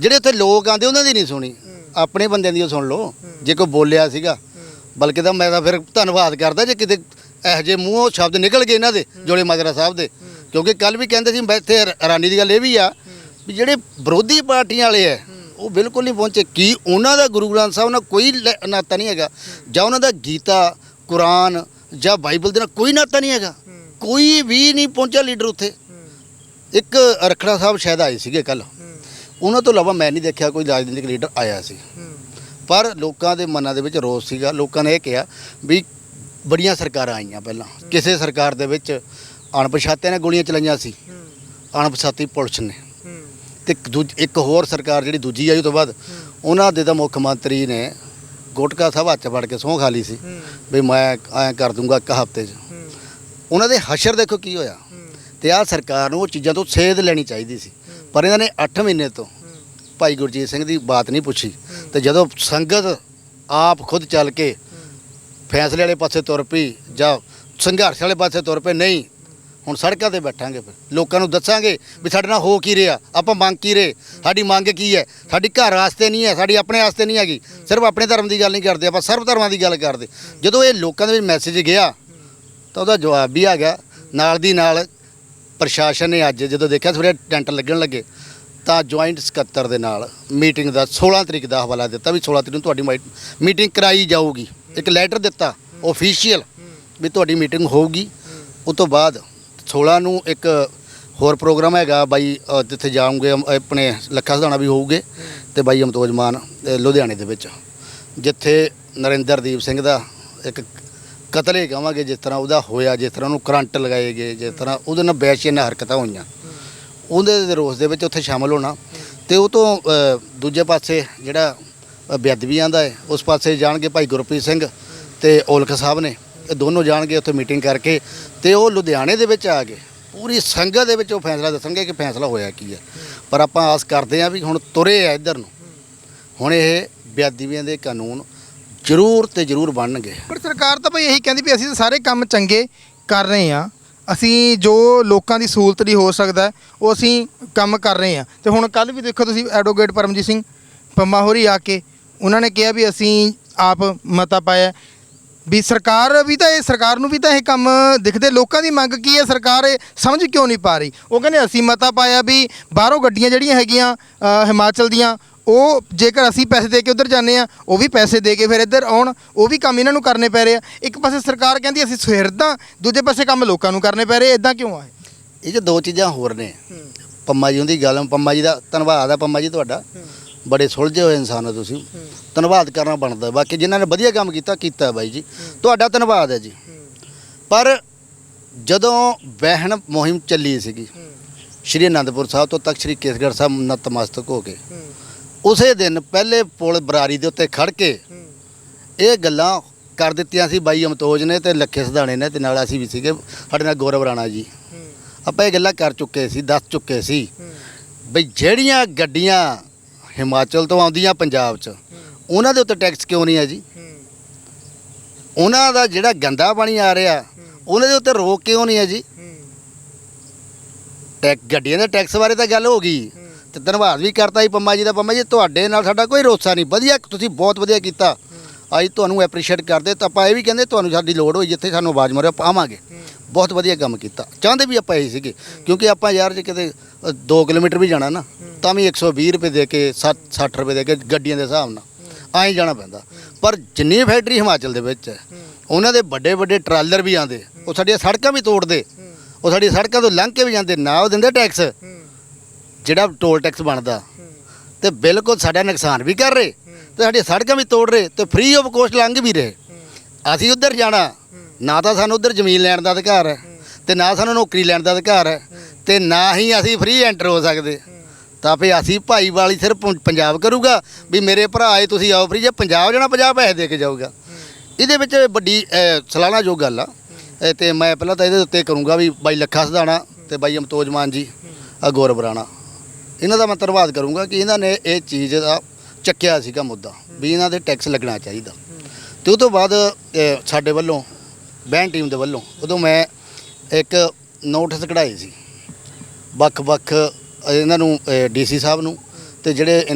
ਜਿਹੜੇ ਉੱਥੇ ਲੋਕ ਆਂਦੇ ਉਹਨਾਂ ਦੀ ਨਹੀਂ ਸੁਣੀ। ਆਪਣੇ ਬੰਦਿਆਂ ਦੀ ਸੁਣ ਲਓ। ਜੇ ਕੋਈ ਬੋਲਿਆ ਸੀਗਾ ਬਲਕਿ ਤਾਂ ਮੈਂ ਤਾਂ ਫਿਰ ਧੰਨਵਾਦ ਕਰਦਾ ਜੇ ਕਿਤੇ ਇਹੋ ਜਿਹੇ ਮੂੰਹੋਂ ਸ਼ਬਦ ਨਿਕਲ ਗਏ ਇਹਨਾਂ ਦੇ ਜੋੜੇ ਮਾਜਰਾ ਸਾਹਿਬ ਦੇ। ਕਿਉਂਕਿ ਕੱਲ ਵੀ ਕਹਿੰਦੇ ਸੀ ਮੈਂ ਇੱਥੇ ਹੈਰਾਨੀ ਦੀ ਗੱਲ ਇਹ ਵੀ ਆ ਵੀ ਜਿਹੜੇ ਵਿਰੋਧੀ ਪਾਰਟੀਆਂ ਵਾਲੇ ਆ ਉਹ ਬਿਲਕੁਲ ਨਹੀਂ ਪਹੁੰਚੇ। ਕੀ ਉਹਨਾਂ ਦਾ ਗੁਰੂ ਗ੍ਰੰਥ ਸਾਹਿਬ ਨਾਲ ਕੋਈ ਲੈ- ਨਾਤਾ ਨਹੀਂ ਹੈਗਾ? ਜਾਂ ਉਹਨਾਂ ਦਾ ਗੀਤਾ, ਕੁਰਾਨ ਜਾਂ ਬਾਈਬਲ ਦੇ ਨਾਲ ਕੋਈ ਨਾਤਾ ਨਹੀਂ ਹੈਗਾ? ਕੋਈ ਵੀ ਨਹੀਂ ਪਹੁੰਚਿਆ ਲੀਡਰ ਉੱਥੇ। ਇੱਕ ਰਖੜਾ ਸਾਹਿਬ ਸ਼ਾਇਦ ਆਏ ਸੀਗੇ ਕੱਲ। ਉਹਨਾਂ ਤੋਂ ਇਲਾਵਾ ਮੈਂ ਨਹੀਂ ਦੇਖਿਆ ਕੋਈ ਰਾਜਨੀਤਿਕ ਲੀਡਰ ਆਇਆ ਸੀ। ਪਰ ਲੋਕਾਂ ਦੇ ਮਨਾਂ ਦੇ ਵਿੱਚ ਰੋਸ ਸੀਗਾ। ਲੋਕਾਂ ਨੇ ਇਹ ਕਿਹਾ ਵੀ ਬੜੀਆਂ ਸਰਕਾਰਾਂ ਆਈਆਂ ਪਹਿਲਾਂ। ਕਿਸੇ ਸਰਕਾਰ ਦੇ ਵਿੱਚ ਅਣਪਛਾਤਿਆਂ ਨੇ ਗੋਲੀਆਂ ਚਲਾਈਆਂ ਸੀ। ਅਣਪਛਾਤੀ ਪੁਲਿਸ ਨੇ। ਤੇ ਇੱਕ ਦੂਜ- ਇੱਕ ਹੋਰ ਸਰਕਾਰ ਜਿਹੜੀ ਦੂਜੀ ਆਈ ਉਹ ਤੋਂ ਬਾਅਦ ਉਹਨਾਂ ਦੇ ਤਾਂ ਮੁੱਖ ਮੰਤਰੀ ਨੇ ਗੁਟਕਾ ਸਾਹਿਬ ਹੱਥ 'ਚ ਫੜ ਕੇ ਸਹੁੰ ਖਾ ਲਈ ਸੀ ਵੀ ਮੈਂ ਐਂ ਕਰ ਦੂੰਗਾ ਇੱਕ ਹਫ਼ਤੇ 'ਚ। ਉਹਨਾਂ ਦੇ ਹਸ਼ਰ ਦੇਖੋ ਕੀ ਹੋਇਆ। ਤੇ ਆਹ ਸਰਕਾਰ ਨੂੰ ਉਹ ਚੀਜ਼ਾਂ ਤੋਂ ਸੇਧ ਲੈਣੀ ਚਾਹੀਦੀ ਸੀ। ਪਰ ਇਹਨਾਂ ਨੇ 8 ਮਹੀਨੇ ਤੋਂ ਭਾਈ ਗੁਰਜੀਤ ਸਿੰਘ ਦੀ ਬਾਤ ਨਹੀਂ ਪੁੱਛੀ। ਤੇ ਜਦੋਂ ਸੰਗਤ ਆਪ ਖੁਦ ਚੱਲ ਕੇ ਫੈਸਲੇ ਵਾਲੇ ਪਾਸੇ ਤੁਰ ਪਈ ਜਾਂ ਸੰਘਰਸ਼ ਵਾਲੇ ਪਾਸੇ ਤੁਰ ਪਏ ਨਹੀਂ ਹੁਣ ਸੜਕਾਂ ਤੇ ਬੈਠਾਂਗੇ ਫਿਰ। ਲੋਕਾਂ ਨੂੰ ਦੱਸਾਂਗੇ ਵੀ ਸਾਡੇ ਨਾਲ ਹੋ ਕੀ ਰਿਹਾ, ਆਪਾਂ ਮੰਗ ਕੀ ਰਹੇ? ਸਾਡੀ ਮੰਗ ਕੀ ਹੈ? ਸਾਡੀ ਘਰ ਵਾਸਤੇ ਨਹੀਂ ਹੈ, ਸਾਡੀ ਆਪਣੇ ਵਾਸਤੇ ਨਹੀਂ ਹੈਗੀ। ਸਿਰਫ ਆਪਣੇ ਧਰਮ ਦੀ ਗੱਲ ਨਹੀਂ ਕਰਦੇ, ਆਪਾਂ ਸਰਵ ਧਰਮਾਂ ਦੀ ਗੱਲ ਕਰਦੇ। ਜਦੋਂ ਇਹ ਲੋਕਾਂ ਦੇ ਵਿੱਚ ਮੈਸੇਜ ਗਿਆ, ਤਾਂ ਉਹਦਾ ਜਵਾਬ ਵੀ ਆ ਗਿਆ। ਨਾਲ ਦੀ ਨਾਲ ਪ੍ਰਸ਼ਾਸਨ ਨੇ ਅੱਜ ਜਦੋਂ ਦੇਖਿਆ, ਸਵੇਰੇ ਟੈਂਟ ਲੱਗਣ ਲੱਗੇ, ਤਾਂ ਜੁਆਇੰਟ ਸਕੱਤਰ ਦੇ ਨਾਲ ਮੀਟਿੰਗ ਦਾ 16 ਤਰੀਕ ਦਾ ਹਵਾਲਾ ਦਿੱਤਾ ਵੀ 16 ਤਰੀਕ ਨੂੰ ਤੁਹਾਡੀ ਮੀਟਿੰਗ ਕਰਾਈ ਜਾਊਗੀ। ਇੱਕ ਲੈਟਰ ਦਿੱਤਾ ਅਫੀਸ਼ੀਅਲ ਵੀ ਤੁਹਾਡੀ ਮੀਟਿੰਗ ਹੋਊਗੀ। ਉਸ ਤੋਂ ਬਾਅਦ 16 ਨੂੰ ਇੱਕ ਹੋਰ ਪ੍ਰੋਗਰਾਮ ਹੈਗਾ ਬਾਈ ਅ, ਜਿੱਥੇ ਜਾਉਂਗੇ ਆਪਣੇ ਲੱਖਾ ਸਧਾਣਾ ਵੀ ਹੋਊਗੇ ਤੇ ਬਾਈ ਅਮਤੋਜ ਮਾਨ ਅ, ਲੁਧਿਆਣੇ ਦੇ ਵਿੱਚ। ਜਿੱਥੇ ਨਰਿੰਦਰਦੀਪ ਸਿੰਘ ਦਾ ਇੱਕ ਕਤਲ ਹੀ ਕਹਾਂਗੇ ਜਿਸ ਤਰ੍ਹਾਂ ਉਹਦਾ ਹੋਇਆ ਜਿਸ ਤਰ੍ਹਾਂ ਉਹਨੂੰ ਕਰੰਟ ਲਗਾਏ ਗਏ ਜਿਸ ਤਰ੍ਹਾਂ ਉਹਦੇ ਨਾਲ ਬੈਸ਼ੀਆਂ ਹਰਕਤਾਂ ਹੋਈਆਂ। ਉਹਦੇ ਦੇ ਰੋਸ ਦੇ ਵਿੱਚ ਉੱਥੇ ਸ਼ਾਮਲ ਹੋਣਾ। ਤੇ ਉਹ ਤੋਂ ਅ, ਦੂਜੇ ਪਾਸੇ ਜਿਹੜਾ ਅ, ਬੇਅਦਬੀਆਂ ਦਾ ਹੈ ਉਸ ਪਾਸੇ ਜਾਣਗੇ ਭਾਈ ਗੁਰਪ੍ਰੀਤ ਸਿੰਘ ਤੇ ਔਲਖ ਸਾਹਿਬ ਨੇ। ਦੋਨੋਂ ਜਾਣਗੇ ਉੱਥੇ ਮੀਟਿੰਗ ਕਰਕੇ ਤੇ ਉਹ ਲੁਧਿਆਣੇ ਦੇ ਵਿੱਚ ਆ ਕੇ ਪੂਰੀ ਸੰਗਤ ਦੇ ਵਿੱਚ ਉਹ ਫੈਸਲਾ ਦੱਸਣਗੇ ਕਿ ਫੈਸਲਾ ਹੋਇਆ ਕੀ ਹੈ ਪਰ ਆਪਾਂ ਆਸ ਕਰਦੇ ਹਾਂ ਵੀ ਹੁਣ ਤੁਰੇ ਆ ਇੱਧਰ ਨੂੰ। ਹੁਣ ਇਹ ਬੇਅਦਬੀਆਂ ਦੇ ਕਾਨੂੰਨ ਜ਼ਰੂਰ ਤੇ ਜ਼ਰੂਰ ਬਣਨਗੇ। ਪਰ ਸਰਕਾਰ ਤਾਂ ਭਾਈ ਇਹੀ ਕਹਿੰਦੀ ਵੀ ਅਸੀਂ ਤਾਂ ਸਾਰੇ ਕੰਮ ਚੰਗੇ ਕਰ ਰਹੇ ਹਾਂ। ਅਸੀਂ ਜੋ ਲੋਕਾਂ ਦੀ ਸਹੂਲਤ ਲਈ ਹੋ ਸਕਦਾ ਉਹ ਅਸੀਂ ਕੰਮ ਕਰ ਰਹੇ ਹਾਂ। ਤੇ ਹੁਣ ਕੱਲ ਵੀ ਦੇਖੋ ਤੁਸੀਂ ਐਡਵੋਕੇਟ ਪਰਮਜੀਤ ਸਿੰਘ ਪੰਮਾ ਹੋਰੀ ਆ ਕੇ, ਉਹਨਾਂ ਨੇ ਕਿਹਾ ਵੀ ਅਸੀਂ ਆਪ ਮਤਾ ਪਾਇਆ ਵੀ ਸਰਕਾਰ ਵੀ ਤਾਂ ਇਹ ਸਰਕਾਰ ਨੂੰ ਵੀ ਤਾਂ ਇਹ ਕੰਮ ਦਿਖਦੇ। ਲੋਕਾਂ ਦੀ ਮੰਗ ਕੀ ਹੈ? ਸਰਕਾਰ ਇਹ ਸਮਝ ਕਿਉਂ ਨਹੀਂ ਪਾ ਰਹੀ? ਉਹ ਕਹਿੰਦੇ ਅਸੀਂ ਮਤਾ ਪਾਇਆ ਵੀ ਬਾਹਰੋਂ ਗੱਡੀਆਂ ਜਿਹੜੀਆਂ ਹੈਗੀਆਂ ਅ, ਹਿਮਾਚਲ ਦੀਆਂ ਉਹ ਜੇਕਰ ਅਸੀਂ ਪੈਸੇ ਦੇ ਕੇ ਉਧਰ ਜਾਂਦੇ ਆ ਉਹ ਵੀ ਪੈਸੇ ਦੇ ਕੇ ਫਿਰ ਇੱਧਰ ਆਉਣ। ਉਹ ਵੀ ਕੰਮ ਇਹਨਾਂ ਨੂੰ ਕਰਨੇ ਪੈ ਰਹੇ ਆ। ਇੱਕ ਪਾਸੇ ਸਰਕਾਰ ਕਹਿੰਦੀ ਅਸੀਂ ਸੁਹਿਰਦਾਂ ਦੂਜੇ ਪਾਸੇ ਕੰਮ ਲੋਕਾਂ ਨੂੰ ਕਰਨੇ ਪੈ ਰਹੇ ਇਦਾਂ ਕਿਉਂ ਆ ਇਹ? ਇਹ 'ਚ ਦੋ ਚੀਜ਼ਾਂ ਹੋਰ ਨੇ। ਪੰਮਾ ਜੀ ਉਹਦੀ ਗੱਲ ਪੰਮਾ ਜੀ ਦਾ ਧੰਨਵਾਦ ਆ ਪੰਮਾ ਜੀ ਤੁਹਾਡਾ। ਬੜੇ ਸੁਲਝੇ ਹੋਏ ਇਨਸਾਨ ਹੋ ਤੁਸੀਂ। ਧੰਨਵਾਦ ਕਰਨਾ ਬਣਦਾ ਬਾਕੀ ਜਿਨ੍ਹਾਂ ਨੇ ਵਧੀਆ ਕੰਮ ਕੀਤਾ ਕੀਤਾ ਬਾਈ ਜੀ। ਤੁਹਾਡਾ ਧੰਨਵਾਦ ਹੈ ਜੀ। ਪਰ ਜਦੋਂ ਵਹਿਣ ਮੁਹਿੰਮ ਚੱਲੀ ਸੀਗੀ, ਸ਼੍ਰੀ ਅਨੰਦਪੁਰ ਸਾਹਿਬ ਤੋਂ ਤੱਕ ਸ਼੍ਰੀ ਕੇਸਗੜ੍ਹ ਸਾਹਿਬ ਨਤਮਸਤਕ ਹੋ ਕੇ, ਉਸੇ ਦਿਨ ਪਹਿਲੇ ਪੁਲ ਬਰਾਰੀ ਦੇ ਉੱਤੇ ਖੜ ਕੇ ਇਹ ਗੱਲਾਂ ਕਰ ਦਿੱਤੀਆਂ ਸੀ ਬਾਈ ਅਮਤੋਜ ਨੇ ਤੇ ਲੱਖੇ ਸਧਾਣੇ ਨੇ ਤੇ ਨਾਲ ਅਸੀਂ ਵੀ ਸੀਗੇ, ਸਾਡੇ ਨਾਲ ਗੌਰਵ ਰਾਣਾ ਜੀ। ਆਪਾਂ ਇਹ ਗੱਲਾਂ ਕਰ ਚੁੱਕੇ ਸੀ, ਦੱਸ ਚੁੱਕੇ ਸੀ। ਬਈ ਜਿਹੜੀਆਂ ਗੱਡੀਆਂ ਹਿਮਾਚਲ ਤੋਂ ਆਉਂਦੀਆਂ ਪੰਜਾਬ 'ਚ। ਉਹਨਾਂ ਦੇ ਉੱਤੇ ਟੈਕਸ ਕਿਉਂ ਨਹੀਂ ਹੈ ਜੀ? ਉਹਨਾਂ ਦਾ ਜਿਹੜਾ ਗੰਦਾ ਪਾਣੀ ਆ ਰਿਹਾ, ਉਹਨਾਂ ਦੇ ਉੱਤੇ ਰੋਕ ਕਿਉਂ ਨਹੀਂ ਹੈ ਜੀ? ਟੈਕ ਗੱਡੀਆਂ ਦੇ ਟੈਕਸ ਬਾਰੇ ਤਾਂ ਗੱਲ ਹੋ ਗਈ। ਤੇ ਧੰਨਵਾਦ ਵੀ ਕਰਤਾ ਜੀ ਪੰਮਾ ਜੀ ਦਾ। ਪੰਮਾ ਜੀ, ਤੁਹਾਡੇ ਨਾਲ ਸਾਡਾ ਕੋਈ ਰੋਸਾ ਨਹੀਂ। ਵਧੀਆ, ਤੁਸੀਂ ਬਹੁਤ ਵਧੀਆ ਕੀਤਾ। ਅੱਜ ਤੁਹਾਨੂੰ ਐਪਰੀਸ਼ੀਏਟ ਕਰਦੇ, ਤਾਂ ਆਪਾਂ ਇਹ ਵੀ ਕਹਿੰਦੇ ਤੁਹਾਨੂੰ ਸਾਡੀ ਲੋੜ ਹੋਈ ਜਿੱਥੇ ਸਾਨੂੰ ਆਵਾਜ਼ ਮਾਰਿਓ, ਆਪਾਂ ਆਵਾਂਗੇ। ਬਹੁਤ ਵਧੀਆ ਕੰਮ ਕੀਤਾ। ਚਾਹੁੰਦੇ ਵੀ ਆਪਾਂ ਇਹੀ ਸੀਗੇ, ਕਿਉਂਕਿ ਆਪਾਂ ਯਾਰ ਜੇ ਕਿਤੇ 2 ਕਿਲੋਮੀਟਰ ਵੀ ਜਾਣਾ ਨਾ, ਤਾਂ ਵੀ 120 ਰੁਪਏ ਦੇ ਕੇ 60 60 ਰੁਪਏ ਦੇ ਕੇ ਗੱਡੀਆਂ ਦੇ ਹਿਸਾਬ ਨਾਲ, ਆਏ ਜਾਣਾ ਪੈਂਦਾ। ਪਰ ਜਿੰਨੀ ਫੈਕਟਰੀ ਹਿਮਾਚਲ ਦੇ ਵਿੱਚ ਹੈ, ਉਹਨਾਂ ਦੇ ਵੱਡੇ ਵੱਡੇ ਟਰਾਲਰ ਵੀ ਆਉਂਦੇ, ਉਹ ਸਾਡੀਆਂ ਸੜਕਾਂ ਵੀ ਤੋੜਦੇ, ਉਹ ਸਾਡੀਆਂ ਸੜਕਾਂ ਤੋਂ ਲੰਘ ਕੇ ਵੀ ਜਾਂਦੇ, ਨਾ ਉਹ ਦਿੰਦੇ ਟੈਕਸ ਜਿਹੜਾ ਟੋਲ ਟੈਕਸ ਬਣਦਾ, ਤੇ ਬਿਲਕੁਲ ਸਾਡਾ ਨੁਕਸਾਨ ਵੀ ਕਰ ਰਹੇ। ਤੇ ਸਾਡੀਆਂ ਸੜਕਾਂ ਵੀ ਤੋੜ ਰਹੇ ਤੇ ਫ੍ਰੀ ਆਫ ਕੋਸਟ ਲੰਘ ਵੀ ਰਹੇ। ਅਸੀਂ ਉੱਧਰ ਜਾਣਾ ਨਾ ਤਾਂ ਸਾਨੂੰ ਉੱਧਰ ਜ਼ਮੀਨ ਲੈਣ ਦਾ ਅਧਿਕਾਰ ਹੈ ਤੇ ਨਾ ਸਾਨੂੰ ਨੌਕਰੀ ਲੈਣ ਦਾ ਅਧਿਕਾਰ ਹੈ ਤੇ ਨਾ ਹੀ ਅਸੀਂ ਫ੍ਰੀ ਐਂਟਰ ਹੋ ਸਕਦੇ। ਤਾਂ ਫੇ ਅਸੀਂ ਭਾਈ ਵਾਲੀ ਸਿਰਫ ਪੰਜਾਬ ਕਰੂਗਾ ਵੀ ਮੇਰੇ ਭਰਾ ਆਏ ਤੁਸੀਂ ਆਓ ਫ੍ਰੀ ਜੇ ਪੰਜਾਬ ਜਾਣਾ 50 ਪੈਸੇ ਦੇ ਕੇ ਜਾਊਗਾ। ਇਹਦੇ ਵਿੱਚ ਵੱਡੀ ਅ, ਜੋ ਗੱਲ ਆ। ਇਹ ਤੇ ਮੈਂ ਪਹਿਲਾਂ ਤਾਂ ਇਹਦੇ ਉੱਤੇ ਕਰੂੰਗਾ ਵੀ ਬਾਈ ਲੱਖਾ ਸਦਾਣਾ ਤੇ ਬਾਈ ਅਮਤੋਜ ਮਾਨ ਜੀ ਆ ਗੌਰਵ ਰਾਣਾ। ਇਹਨਾਂ ਦਾ ਮੈਂ ਧੰਨਵਾਦ ਕਰੂੰਗਾ ਕਿ ਇਹਨਾਂ ਨੇ ਇਹ ਚੀਜ਼ ਦਾ ਚੱਕਿਆ ਸੀਗਾ ਮੁੱਦਾ ਵੀ ਇਹਨਾਂ ਦੇ ਟੈਕਸ ਲੱਗਣਾ ਚਾਹੀਦਾ। ਤੇ ਉਹ ਤੋਂ ਬਾਅਦ ਸਾਡੇ ਵੱਲੋਂ ਬੈਂਡ ਟੀਮ ਦੇ ਵੱਲੋਂ, ਉਦੋਂ ਮੈਂ ਇੱਕ ਨੋਟਿਸ ਕਢਾਈ ਸੀ। ਵੱਖ-ਵੱਖ ਇਹਨਾਂ ਨੂੰ ਡੀਸੀ ਸਾਹਿਬ ਨੂੰ ਤੇ ਜਿਹੜੇ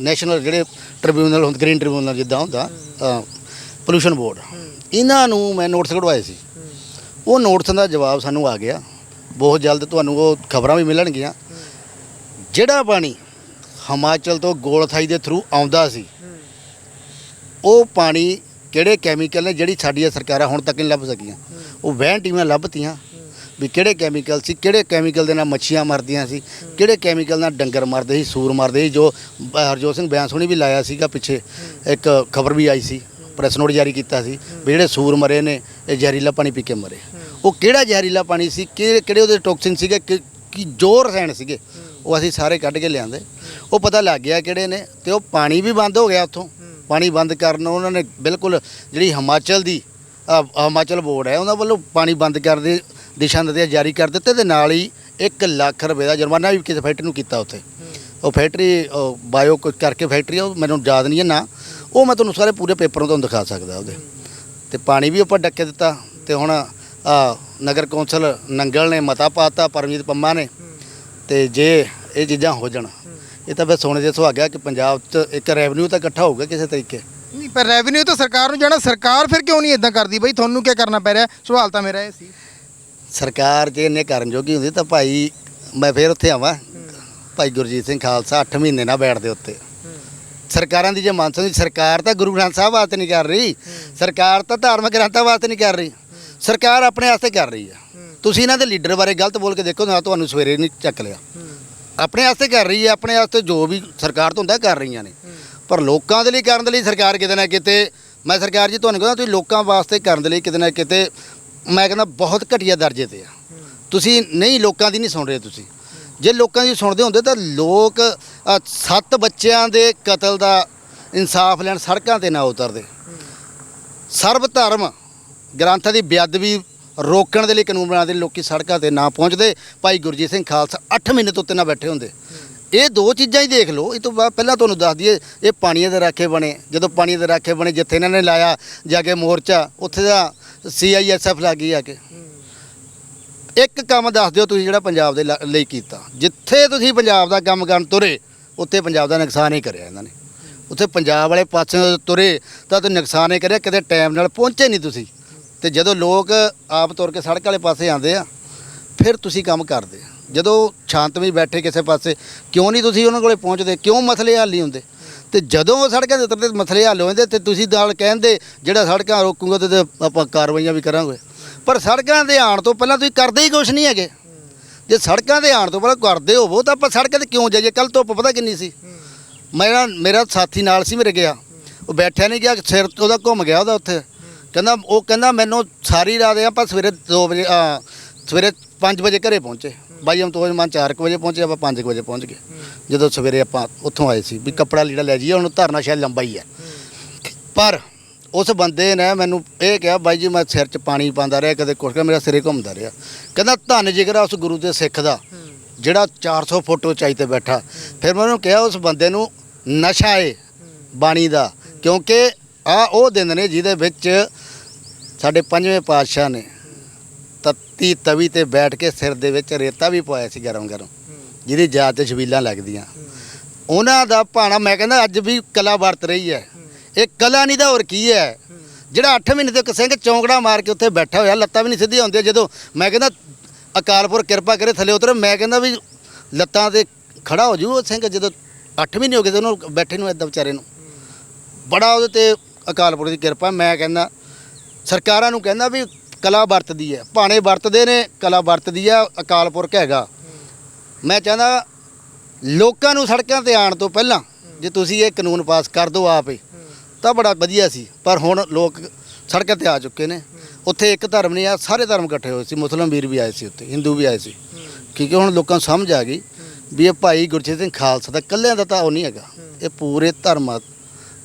ਨੈਸ਼ਨਲ ਜਿਹੜੇ ਟ੍ਰਿਬਿਊਨਲ ਹੁੰਦੇ ਗ੍ਰੀਨ ਟ੍ਰਿਬਿਊਨਲ ਜਿੱਦਾਂ ਹੁੰਦਾ ਪੋਲੂਸ਼ਨ ਬੋਰਡ ਇਹਨਾਂ ਨੂੰ ਮੈਂ ਨੋਟਿਸ ਕਢਵਾਏ ਸੀ। ਉਹ ਨੋਟਿਸ ਦਾ ਜਵਾਬ ਸਾਨੂੰ ਆ ਗਿਆ। ਬਹੁਤ ਜਲਦ ਤੁਹਾਨੂੰ ਉਹ ਖਬਰਾਂ ਵੀ ਮਿਲਣਗੀਆਂ। ਜਿਹੜਾ ਪਾਣੀ ਹਿਮਾਚਲ ਤੋਂ ਗੋਲਥਾਈ ਦੇ ਥਰੂ ਆਉਂਦਾ ਸੀ। ਉਹ ਪਾਣੀ ਕਿਹੜੇ ਕੈਮੀਕਲ ਨੇ ਜਿਹੜੀ ਸਾਡੀਆਂ ਸਰਕਾਰਾਂ ਹੁਣ ਤੱਕ ਨਹੀਂ ਲੱਭ ਸਕੀਆਂ। ਉਹ ਵਹਿਣ ਟੀਮਾਂ ਲੱਭਤੀਆਂ ਵੀ ਕਿਹੜੇ ਕੈਮੀਕਲ ਸੀ, ਕਿਹੜੇ ਕੈਮੀਕਲ ਦੇ ਨਾਲ ਮੱਛੀਆਂ ਮਰਦੀਆਂ ਸੀ, ਕਿਹੜੇ ਕੈਮੀਕਲ ਨਾਲ ਡੰਗਰ ਮਰਦੇ ਸੀ, ਸੂਰ ਮਰਦੇ ਸੀ, ਜੋ ਹਰਜੋਤ ਸਿੰਘ ਬਿਆਨ ਵੀ ਲਾਇਆ ਸੀਗਾ ਪਿੱਛੇ। ਇੱਕ ਖਬਰ ਵੀ ਆਈ ਸੀ ਪ੍ਰੈਸ ਨੋਟ ਜਾਰੀ ਕੀਤਾ ਸੀ ਵੀ ਜਿਹੜੇ ਸੂਰ ਮਰੇ ਨੇ, ਇਹ ਜ਼ਹਿਰੀਲਾ ਪਾਣੀ ਪੀ ਕੇ ਮਰੇ। ਉਹ ਕਿਹੜਾ ਜ਼ਹਿਰੀਲਾ ਪਾਣੀ ਸੀ, ਕਿਹੜੇ ਕਿਹੜੇ ਉਹਦੇ ਟੌਕਸਿਨ ਸੀਗੇ, ਕਿ ਕੀ ਜੋ ਰਸਾਇਣ ਸੀਗੇ? ਉਹ ਅਸੀਂ ਸਾਰੇ ਕੱਢ ਕੇ ਲਿਆਂਦੇ। ਉਹ ਪਤਾ ਲੱਗ ਗਿਆ ਕਿਹੜੇ ਨੇ ਤੇ ਉਹ ਪਾਣੀ ਵੀ ਬੰਦ ਹੋ ਗਿਆ ਉੱਥੋਂ। ਪਾਣੀ ਬੰਦ ਕਰਨ ਉਹਨਾਂ ਨੇ ਬਿਲਕੁਲ ਜਿਹੜੀ ਹਿਮਾਚਲ ਦੀ ਅ, ਹਿਮਾਚਲ ਬੋਰਡ ਹੈ ਉਹਨਾਂ ਵੱਲੋਂ ਪਾਣੀ ਬੰਦ ਕਰਨ ਦੇ ਦਿਸ਼ਾ ਨਿਰਦੇਸ਼ ਜਾਰੀ ਕਰ ਦਿੱਤੇ ਤੇ ਨਾਲ ਹੀ 1 ਲੱਖ ਰੁਪਏ ਦਾ ਜੁਰਮਾਨਾ ਵੀ ਕਿਸੇ ਫੈਕਟਰੀ ਨੂੰ ਕੀਤਾ ਉੱਥੇ। ਉਹ ਫੈਕਟਰੀ ਬਾਇਓ ਕੁਝ ਕਰਕੇ ਫੈਕਟਰੀ ਆ, ਉਹ ਮੈਨੂੰ ਯਾਦ ਨਹੀਂ ਹੈ ਨਾ। ਉਹ ਮੈਂ ਤੁਹਾਨੂੰ ਸਾਰੇ ਪੂਰੇ ਪੇਪਰਾਂ ਤੁਹਾਨੂੰ ਦਿਖਾ ਸਕਦਾ ਉਹਦੇ। ਤੇ ਪਾਣੀ ਵੀ ਉੱਪਰ ਡੱਕੇ ਦਿੱਤਾ ਤੇ ਹੁਣ ਆ ਨਗਰ ਕੌਂਸਲ ਨੰਗਲ ਨੇ ਮਤਾ ਪਾਤਾ ਪਰਮਜੀਤ ਪੰਮਾ ਨੇ। ਤੇ ਜੇ ਇਹ ਚੀਜ਼ਾਂ ਹੋ ਜਾਣ। ਇਹ ਤਾਂ ਫਿਰ ਸੋਨੇ ਦੇ ਸੁਹਾਗਾ ਕਿ ਪੰਜਾਬ 'ਚ ਇੱਕ ਰੈਵਨਿਊ ਤਾਂ ਇਕੱਠਾ ਹੋਊਗਾ ਕਿਸੇ ਤਰੀਕੇ। ਨਹੀਂ ਪਰ ਰੈਵਨਿਊ ਤਾਂ ਸਰਕਾਰ ਨੂੰ ਜਾਣਾ ਸਰਕਾਰ ਫਿਰ ਕਿਉਂ ਨਹੀਂ ਇਦਾਂ ਕਰਦੀ? ਬਈ ਤੁਹਾਨੂੰ ਕੀ ਕਰਨਾ ਪੈ ਰਿਹਾ? ਸਵਾਲ ਤਾਂ ਮੇਰਾ ਇਹ ਸੀ। ਸਰਕਾਰ ਜੇ ਇਹਨੇ ਕਰਨ ਜੋਗੀ ਹੁੰਦੀ ਤਾਂ ਭਾਈ ਮੈਂ ਫੇਰ ਉੱਥੇ ਆਵਾਂ। ਭਾਈ ਗੁਰਜੀਤ ਸਿੰਘ ਖਾਲਸਾ 8 ਮਹੀਨੇ ਨਾ ਬੈਠਦੇ ਉੱਤੇ। ਸਰਕਾਰਾਂ ਦੀ ਜੇ ਮੰਨ ਦੀ ਸਰਕਾਰ ਤਾਂ ਗੁਰੂ ਗ੍ਰੰਥ ਸਾਹਿਬ ਵਾਸਤੇ ਨਹੀਂ ਕਰ ਰਹੀ। ਸਰਕਾਰ ਤਾਂ ਧਾਰਮਿਕ ਗ੍ਰੰਥਾਂ ਵਾਸਤੇ ਨਹੀਂ ਕਰ ਰਹੀ। ਸਰਕਾਰ ਆਪਣੇ ਵਾਸਤੇ ਕਰ ਰਹੀ ਆ। ਤੁਸੀਂ ਇਹਨਾਂ ਦੇ ਲੀਡਰ ਬਾਰੇ ਗਲਤ ਬੋਲ ਕੇ ਦੇਖੋ ਨਾ ਤੁਹਾਨੂੰ ਸਵੇਰੇ ਨਹੀਂ ਚੱਕ ਲਿਆ। ਆਪਣੇ ਵਾਸਤੇ ਕਰ ਰਹੀ ਹੈ, ਆਪਣੇ ਵਾਸਤੇ ਜੋ ਵੀ ਸਰਕਾਰ ਤੋਂ ਹੁੰਦਾ ਕਰ ਰਹੀਆਂ ਨੇ। ਪਰ ਲੋਕਾਂ ਦੇ ਲਈ ਕਰਨ ਦੇ ਲਈ ਸਰਕਾਰ ਕਿਤੇ ਨਾ ਕਿਤੇ, ਮੈਂ ਸਰਕਾਰ ਜੀ ਤੁਹਾਨੂੰ ਕਹਿੰਦਾ, ਤੁਸੀਂ ਲੋਕਾਂ ਵਾਸਤੇ ਕਰਨ ਦੇ ਲਈ ਕਿਤੇ ਨਾ ਕਿਤੇ, ਮੈਂ ਕਹਿੰਦਾ ਬਹੁਤ ਘਟੀਆ ਦਰਜੇ ਤੇ ਆ। ਤੁਸੀਂ ਨਹੀਂ, ਲੋਕਾਂ ਦੀ ਨਹੀਂ ਸੁਣ ਰਹੇ ਤੁਸੀਂ। ਜੇ ਲੋਕਾਂ ਦੀ ਸੁਣਦੇ ਹੁੰਦੇ ਤਾਂ ਲੋਕ ਸੱਤ ਬੱਚਿਆਂ ਦੇ ਕਤਲ ਦਾ ਇਨਸਾਫ ਲੈਣ ਸੜਕਾਂ ਤੇ ਨਾ ਉਤਰਦੇ। ਸਰਬ ਧਰਮ ਗ੍ਰੰਥਾਂ ਦੀ ਬੇਅਦਬੀ ਰੋਕਣ ਦੇ ਲਈ ਕਾਨੂੰਨ ਬਣਾਉਂਦੇ ਲੋਕੀ ਸੜਕਾਂ ਤੇ ਨਾ ਪਹੁੰਚਦੇ। ਭਾਈ ਗੁਰਜੀਤ ਸਿੰਘ ਖਾਲਸਾ 8 ਮਹੀਨੇ ਤੋਂ ਉੱਤੇ ਨਾ ਬੈਠੇ ਹੁੰਦੇ। ਇਹ ਦੋ ਚੀਜ਼ਾਂ ਹੀ ਦੇਖ ਲਓ, ਇਹ ਤੋਂ ਬਾਅਦ ਪਹਿਲਾਂ ਤੁਹਾਨੂੰ ਦੱਸ ਦਈਏ, ਇਹ ਪਾਣੀਆਂ ਦੇ ਰਾਖੇ ਬਣੇ। ਜਦੋਂ ਪਾਣੀਆਂ ਦੇ ਰਾਖੇ ਬਣੇ, ਜਿੱਥੇ ਇਹਨਾਂ ਨੇ ਲਾਇਆ ਜਾ ਕੇ ਮੋਰਚਾ, ਉੱਥੇ ਦਾ ਸੀਆਈਐਸਐਫ ਲੱਗੀ ਆ ਕੇ। ਇੱਕ ਕੰਮ ਦੱਸ ਦਿਓ ਤੁਸੀਂ ਜਿਹੜਾ ਪੰਜਾਬ ਦੇ ਲ- ਲਈ ਕੀਤਾ। ਜਿੱਥੇ ਤੁਸੀਂ ਪੰਜਾਬ ਦਾ ਕੰਮ ਕਰਨ ਤੁਰੇ, ਉੱਥੇ ਪੰਜਾਬ ਦਾ ਨੁਕਸਾਨ ਹੀ ਕਰਿਆ ਇਹਨਾਂ ਨੇ। ਉੱਥੇ ਪੰਜਾਬ ਵਾਲੇ ਪਾਸੇ ਤੁਰੇ, ਤਾਂ ਤੁਸੀਂ ਨੁਕਸਾਨ ਹੀ ਕਰਿਆ, ਕਿਤੇ ਟਾਈਮ ਨਾਲ ਪਹੁੰਚੇ ਨਹੀਂ ਤੁਸੀਂ। ਤੇ ਜਦੋਂ ਲੋਕ ਆਪ ਤੁਰ ਕੇ ਸੜਕ ਵਾਲੇ ਪਾਸੇ ਆਉਂਦੇ ਆ, ਫਿਰ ਤੁਸੀਂ ਕੰਮ ਕਰਦੇ ਆ। ਜਦੋਂ ਸ਼ਾਂਤਮਈ ਬੈਠੇ ਕਿਸੇ ਪਾਸੇ, ਕਿਉਂ ਨਹੀਂ ਤੁਸੀਂ ਉਹਨਾਂ ਕੋਲੇ ਪਹੁੰਚਦੇ? ਕਿਉਂ ਮਸਲੇ ਹੱਲ ਨਹੀਂ ਹੁੰਦੇ? ਤੇ ਜਦੋਂ ਉਹ ਸੜਕਾਂ ਦੇ ਉੱਤੇ ਮਸਲੇ ਹੱਲ ਹੋ ਜਾਂਦੇ, ਤੇ ਤੁਸੀਂ ਨਾਲ ਕਹਿੰਦੇ, ਜਿਹੜਾ ਸੜਕਾਂ ਰੋਕੂਗਾ ਤੇ ਆਪਾਂ ਕਾਰਵਾਈਆਂ ਵੀ ਕਰਾਂਗੇ। ਪਰ ਸੜਕਾਂ ਦੇ ਆਉਣ ਤੋਂ ਪਹਿਲਾਂ ਤੁਸੀਂ ਕਰਦੇ ਹੀ ਕੁਛ ਨਹੀਂ ਹੈਗੇ। ਜੇ ਸੜਕਾਂ ਦੇ ਆਉਣ ਤੋਂ ਪਹਿਲਾਂ ਕਰਦੇ ਹੋਵੋ, ਤਾਂ ਆਪਾਂ ਸੜਕਾਂ ਤੇ ਕਿਉਂ ਜਾਈਏ? ਕੱਲ ਧੁੱਪ ਪਤਾ ਕਿੰਨੀ ਸੀ? ਮੇਰਾ ਮੇਰਾ ਸਾਥੀ ਨਾਲ ਸੀ, ਮੇਰੇ ਗਿਆ। ਉਹ ਬੈਠਿਆ ਨਹੀਂ ਗਿਆ, ਸਿਰ ਉਹਦਾ ਘੁੰਮ ਗਿਆ ਉਹਦਾ ਉੱਥੇ। ਕਹਿੰਦਾ ਉਹ ਕਹਿੰਦਾ ਮੈਨੂੰ ਸਾਰੀ ਰਾਤ ਆਪਾਂ ਸਵੇਰੇ 2 ਵਜੇ ਆ, ਸਵੇਰੇ 5 ਵਜੇ ਘਰੇ ਪਹੁੰਚੇ। ਬਾਈ ਹਮ ਤੋਂ ਮਨ 4 ਵਜੇ ਪਹੁੰਚੇ ਆਪਾਂ 5 ਵਜੇ ਪਹੁੰਚ ਗਏ। ਜਦੋਂ ਸਵੇਰੇ ਆਪਾਂ ਉੱਥੋਂ ਆਏ ਸੀ ਵੀ ਕੱਪੜਾ ਲੀੜਾ ਲੈ ਜਾਈਏ ਹੁਣ ਧਰਨਾ ਸ਼ਾਇਦ ਲੰਬਾ ਹੀ ਹੈ ਪਰ ਉਸ ਬੰਦੇ ਨੇ ਮੈਨੂੰ ਇਹ ਕਿਹਾ ਬਾਈ ਜੀ ਮੈਂ ਸਿਰ 'ਚ ਪਾਣੀ ਪਾਉਂਦਾ ਰਿਹਾ ਕਦੇ ਕੁਛ ਕਰ ਮੇਰਾ ਸਿਰੇ ਘੁੰਮਦਾ ਰਿਹਾ। ਕਹਿੰਦਾ ਧੰਨ ਜਿਗਰ ਆ ਉਸ ਗੁਰੂ ਦੇ ਸਿੱਖ ਦਾ ਜਿਹੜਾ 400 ਫੁੱਟ ਉਚਾਈ ਤੇ ਬੈਠਾ। ਫਿਰ ਮੈਂ ਉਹਨੂੰ ਕਿਹਾ ਉਸ ਬੰਦੇ ਨੂੰ ਨਸ਼ਾ ਏ ਬਾਣੀ ਦਾ ਕਿਉਂਕਿ ਆ ਉਹ ਦਿਨ ਨੇ ਜਿਹਦੇ ਵਿੱਚ ਸਾਡੇ ਪੰਜਵੇਂ ਪਾਤਸ਼ਾਹ ਨੇ ਤੱਤੀ ਤਵੀ ਤੇ ਬੈਠ ਕੇ ਸਿਰ ਦੇ ਵਿੱਚ ਰੇਤਾ ਵੀ ਪਵਾਇਆ ਸੀ ਗਰਮ ਗਰਮ, ਜਿਹਦੀ ਜਾਤ ਤੇ ਛਬੀਲਾਂ ਲੱਗਦੀਆਂ। ਉਹਨਾਂ ਦਾ ਭਾਣਾ ਮੈਂ ਕਹਿੰਦਾ ਅੱਜ ਵੀ ਕਲਾ ਵਰਤ ਰਹੀ ਹੈ। ਇਹ ਕਲਾ ਨਹੀਂ ਤਾਂ ਹੋਰ ਕੀ ਹੈ? ਜਿਹੜਾ 8 ਮਹੀਨੇ ਤੋਂ ਇੱਕ ਸਿੰਘ ਚੌਂਕੜਾ ਮਾਰ ਕੇ ਉੱਥੇ ਬੈਠਾ ਹੋਇਆ, ਲੱਤਾਂ ਵੀ ਨਹੀਂ ਸਿੱਧੀਆਂ ਹੁੰਦੀਆਂ। ਜਦੋਂ ਮੈਂ ਕਹਿੰਦਾ ਅਕਾਲਪੁਰ ਕਿਰਪਾ ਕਰੇ ਥੱਲੇ ਉਤਰ, ਮੈਂ ਕਹਿੰਦਾ ਵੀ ਲੱਤਾਂ ਤੇ ਖੜਾ ਹੋ ਜੂ ਉਹ ਸਿੰਘ, ਜਦੋਂ 8 ਮਹੀਨੇ ਹੋ ਗਏ ਤੇ ਉਹਨੂੰ ਬੈਠੇ ਨੂੰ ਇਦਾਂ ਵਿਚਾਰੇ ਨੂੰ। ਬੜਾ ਉਹਦੇ ਤੇ ਅਕਾਲਪੁਰ ਦੀ ਕਿਰਪਾ, ਮੈਂ ਕਹਿੰਦਾ ਸਰਕਾਰਾਂ ਨੂੰ ਕਹਿੰਦਾ ਵੀ ਕਲਾ ਵਰਤਦੀ ਹੈ। ਭਾਣੇ ਵਰਤਦੇ ਨੇ, ਕਲਾ ਵਰਤਦੀ ਹੈ ਅਕਾਲ ਪੁਰਖ ਹੈਗਾ। ਮੈਂ ਚਾਹੁੰਦਾ ਲੋਕਾਂ ਨੂੰ ਸੜਕਾਂ ਤੇ ਆਉਣ ਤੋਂ ਪਹਿਲਾਂ ਜੇ ਤੁਸੀਂ ਇਹ ਕਾਨੂੰਨ ਪਾਸ ਕਰ ਦਿਓ ਆਪੇ, ਤਾਂ ਬੜਾ ਵਧੀਆ ਸੀ। ਪਰ ਹੁਣ ਲੋਕ ਸੜਕਾਂ ਤੇ ਆ ਚੁੱਕੇ ਨੇ। ਉੱਥੇ ਇੱਕ ਧਰਮ ਨਹੀਂ ਆ, ਸਾਰੇ ਧਰਮ ਇਕੱਠੇ ਹੋਏ ਸੀ। ਮੁਸਲਮਾਨ ਵੀਰ ਵੀ ਆਏ ਸੀ ਉੱਥੇ, ਹਿੰਦੂ ਵੀ ਆਏ ਸੀ। ਕਿਉਂਕਿ ਹੁਣ ਲੋਕਾਂ ਨੂੰ ਸਮਝ ਆ ਗਈ ਵੀ ਇਹ ਭਾਈ ਗੁਰਜੀਤ ਸਿੰਘ ਖਾਲਸਾ ਦਾ ਇਕੱਲਿਆਂ ਦਾ ਤਾਂ ਉਹ ਨਹੀਂ ਹੈਗਾ। ਇਹ ਪੂਰੇ ਧਰਮ,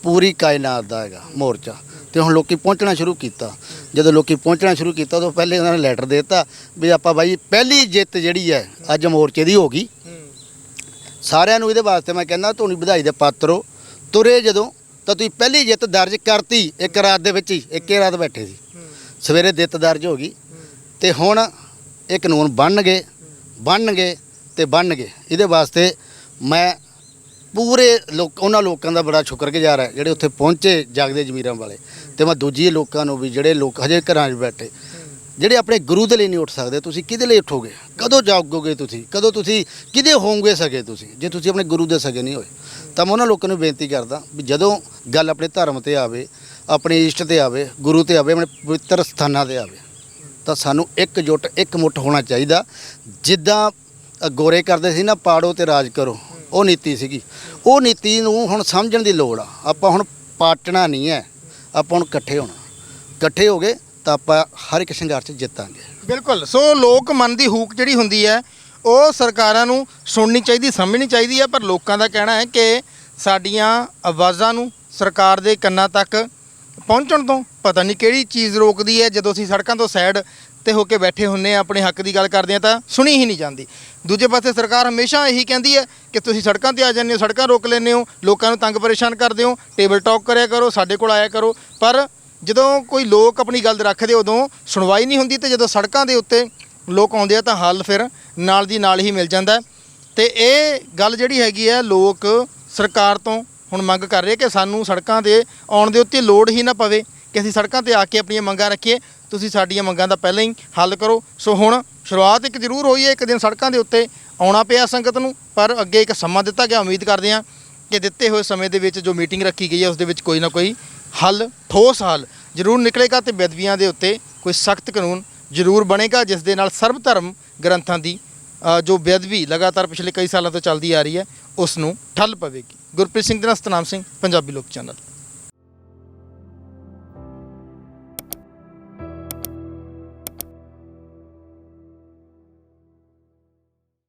ਪੂਰੀ ਕਾਇਨਾਤ ਦਾ ਹੈਗਾ ਮੋਰਚਾ। ਤੇ ਹੁਣ ਲੋਕੀ ਪਹੁੰਚਣਾ ਸ਼ੁਰੂ ਕੀਤਾ। ਜਦੋਂ ਲੋਕੀ ਪਹੁੰਚਣਾ ਸ਼ੁਰੂ ਕੀਤਾ, ਉਦੋਂ ਪਹਿਲੇ ਉਹਨਾਂ ਨੇ ਲੈਟਰ ਦੇ ਦਿੱਤਾ ਵੀ ਆਪਾਂ ਬਾਈ ਪਹਿਲੀ ਜਿੱਤ ਜਿਹੜੀ ਹੈ, ਅੱਜ ਮੋਰਚੇ ਦੀ ਹੋ ਗਈ। ਸਾਰਿਆਂ ਨੂੰ ਇਹਦੇ ਵਾਸਤੇ ਮੈਂ ਕਹਿੰਦਾ ਤੁਹਾਨੂੰ ਵਧਾਈ ਦੇ ਪਾਤਰ ਹੋ। ਤੁਰੇ ਜਦੋਂ, ਤਾਂ ਤੁਸੀਂ ਪਹਿਲੀ ਜਿੱਤ ਦਰਜ ਕਰਤੀ, ਇੱਕ ਰਾਤ ਦੇ ਵਿੱਚ ਹੀ, ਇੱਕੇ ਰਾਤ ਬੈਠੇ ਸੀ। ਸਵੇਰੇ ਜਿੱਤ ਦਰਜ ਹੋ ਗਈ। ਤੇ ਹੁਣ ਇਹ ਕਾਨੂੰਨ ਬਣਨਗੇ ਬਣਨਗੇ ਤੇ ਬਣਨਗੇ। ਇਹਦੇ ਵਾਸਤੇ ਮੈਂ ਪੂਰੇ ਲੋਕ, ਉਹਨਾਂ ਲੋਕਾਂ ਦਾ ਬੜਾ ਸ਼ੁਕਰਗੁਜ਼ਾਰ ਹੈ, ਜਿਹੜੇ ਉੱਥੇ ਪਹੁੰਚੇ ਜਾਗਦੇ ਜ਼ਮੀਰਾਂ ਵਾਲੇ। ਤੇ ਮੈਂ ਦੂਜੀ ਲੋਕਾਂ ਨੂੰ ਵੀ, ਜਿਹੜੇ ਲੋਕ ਹਜੇ ਘਰਾਂ 'ਚ ਬੈਠੇ, ਜਿਹੜੇ ਆਪਣੇ ਗੁਰੂ ਦੇ ਲਈ ਨਹੀਂ ਉੱਠ ਸਕਦੇ, ਤੁਸੀਂ ਕਿਹਦੇ ਲਈ ਉੱਠੋਗੇ? ਕਦੋਂ ਜਾਗੋਗੇ ਤੁਸੀਂ? ਕਦੋਂ ਤੁਸੀਂ ਕਿਹਦੇ ਹੋਵੋਗੇ ਸਕੇ ਤੁਸੀਂ? ਜੇ ਤੁਸੀਂ ਆਪਣੇ ਗੁਰੂ ਦੇ ਸਕੇ ਨਹੀਂ ਹੋਏ। ਤਾਂ ਮੈਂ ਉਹਨਾਂ ਲੋਕਾਂ ਨੂੰ ਬੇਨਤੀ ਕਰਦਾ ਵੀ ਜਦੋਂ ਗੱਲ ਆਪਣੇ ਧਰਮ ਤੇ ਆਵੇ, ਆਪਣੇ ਇਸ਼ਟ ਤੇ ਆਵੇ, ਗੁਰੂ ਤੇ ਆਵੇ, ਆਪਣੇ ਪਵਿੱਤਰ ਸਥਾਨਾਂ ਤੇ ਆਵੇ, ਤਾਂ ਸਾਨੂੰ ਇੱਕ ਜੁੱਟ, ਇੱਕ ਮੁੱਠ ਹੋਣਾ ਚਾਹੀਦਾ। ਜਿੱਦਾਂ ਗੋਰੇ ਕਰਦੇ ਸੀ ਨਾ, ਪਾੜੋ ਤੇ ਰਾਜ ਕਰੋ। ਉਹ ਨੀਤੀ ਸੀਗੀ। ਉਹ ਨੀਤੀ ਨੂੰ ਹੁਣ ਸਮਝਣ ਦੀ ਲੋੜ ਆ। ਆਪਾਂ ਹੁਣ ਪਾਟਣਾ ਨਹੀਂ ਹੈ। ਆਪਾਂ ਹੁਣ ਇਕੱਠੇ ਹੋਣਾ। ਇਕੱਠੇ ਹੋ ਗਏ ਤਾਂ ਆਪਾਂ ਹਰ ਇੱਕ ਸੰਘਰਸ਼ ਜਿੱਤਾਂਗੇ। ਬਿਲਕੁਲ। ਸੋ ਲੋਕ ਮਨ ਦੀ ਹੂਕ ਜਿਹੜੀ ਹੁੰਦੀ ਹੈ, ਉਹ ਸਰਕਾਰਾਂ ਨੂੰ ਸੁਣਨੀ ਚਾਹੀਦੀ, ਸਮਝਣੀ ਚਾਹੀਦੀ ਹੈ, ਪਰ ਲੋਕਾਂ ਦਾ ਕਹਿਣਾ ਹੈ ਕਿ ਸਾਡੀਆਂ ਆਵਾਜ਼ਾਂ ਨੂੰ ਸਰਕਾਰ ਦੇ ਕੰਨਾਂ ਤੱਕ ਪਹੁੰਚਣ ਤੋਂ ਪਤਾ ਨਹੀਂ ਕਿਹੜੀ ਚੀਜ਼ ਰੋਕਦੀ ਹੈ। ਜਦੋਂ ਅਸੀਂ ਸੜਕਾਂ ਤੋਂ ਸਾਈਡ ਤੇ ਹੋ ਕੇ ਬੈਠੇ ਹੁੰਨੇ ਆ, ਆਪਣੇ ਹੱਕ ਦੀ ਗੱਲ ਕਰਦੇ ਆ ਤਾਂ ਸੁਣੀ ਹੀ ਨਹੀਂ ਜਾਂਦੀ। ਦੂਜੇ ਪਾਸੇ ਸਰਕਾਰ ਹਮੇਸ਼ਾ ਇਹੀ ਕਹਿੰਦੀ ਹੈ ਕਿ ਤੁਸੀਂ ਸੜਕਾਂ ਤੇ ਆ ਜਾਂਦੇ ਹੋ, ਸੜਕਾਂ ਰੋਕ ਲੈਂਦੇ ਹੋ, ਲੋਕਾਂ ਨੂੰ ਤੰਗ ਪਰੇਸ਼ਾਨ ਕਰਦੇ ਹੋ, ਟੇਬਲ ਟਾਕ ਕਰਿਆ ਕਰੋ, ਸਾਡੇ ਕੋਲ ਆਇਆ ਕਰੋ। ਪਰ ਜਦੋਂ ਕੋਈ ਲੋਕ ਆਪਣੀ ਗੱਲ ਰੱਖਦੇ, ਉਦੋਂ ਸੁਣਵਾਈ ਨਹੀਂ ਹੁੰਦੀ ਤੇ ਜਦੋਂ ਸੜਕਾਂ ਦੇ ਉੱਤੇ ਲੋਕ ਆਉਂਦੇ ਆ ਤਾਂ ਹੱਲ ਫਿਰ ਨਾਲ ਦੀ ਨਾਲ ਹੀ ਮਿਲ ਜਾਂਦਾ ਹੈ। ਤੇ ਇਹ ਗੱਲ ਜਿਹੜੀ ਹੈਗੀ ਹੈ, ਲੋਕ ਸਰਕਾਰ ਤੋਂ ਹੁਣ ਮੰਗ ਕਰ ਰਹੇ ਕਿ ਸਾਨੂੰ ਸੜਕਾਂ ਦੇ ਆਉਣ ਦੇ ਉੱਤੇ ਲੋੜ ਹੀ ਨਾ ਪਵੇ, ਕਿ ਅਸੀਂ ਸੜਕਾਂ ਤੇ ਆ ਕੇ ਆਪਣੀਆਂ ਮੰਗਾਂ ਰੱਖੀਏ। ਤੁਸੀਂ ਸਾਡੀਆਂ ਮੰਗਾਂ ਦਾ ਪਹਿਲਾਂ ਹੀ ਹੱਲ ਕਰੋ। ਸੋ ਹੁਣ ਸ਼ੁਰੂਆਤ ਇੱਕ ਜ਼ਰੂਰ ਹੋਈ ਹੈ, ਇੱਕ ਦਿਨ ਸੜਕਾਂ ਦੇ ਉੱਤੇ ਆਉਣਾ ਪਿਆ ਸੰਗਤ ਨੂੰ, ਪਰ ਅੱਗੇ ਇੱਕ ਸਮਾਂ ਦਿੱਤਾ ਗਿਆ। ਉਮੀਦ ਕਰਦੇ ਹਾਂ ਕਿ ਦਿੱਤੇ ਹੋਏ ਸਮੇਂ ਦੇ ਵਿੱਚ ਜੋ ਮੀਟਿੰਗ ਰੱਖੀ ਗਈ ਹੈ, ਉਸ ਦੇ ਵਿੱਚ ਕੋਈ ਨਾ ਕੋਈ ਹੱਲ, ਠੋਸ ਹੱਲ ਜ਼ਰੂਰ ਨਿਕਲੇਗਾ ਤੇ ਬੇਦਬੀਆਂ ਦੇ ਉੱਤੇ ਕੋਈ ਸਖਤ ਕਾਨੂੰਨ ਜ਼ਰੂਰ ਬਣੇਗਾ, ਜਿਸ ਦੇ ਨਾਲ ਸਰਵ ਧਰਮ ਗ੍ਰੰਥਾਂ ਦੀ ਜੋ ਬੇਅਦਬੀ ਲਗਾਤਾਰ ਪਿਛਲੇ ਕਈ ਸਾਲਾਂ ਤੋਂ ਚੱਲਦੀ ਆ ਰਹੀ ਹੈ, ਉਸ ਨੂੰ ਠੱਲ ਪਵੇਗੀ। ਗੁਰਪ੍ਰੀਤ ਸਿੰਘ ਦੇ ਨਾਲ ਸਤਨਾਮ ਸਿੰਘ, ਪੰਜਾਬੀ ਲੋਕ ਚੈਨਲ।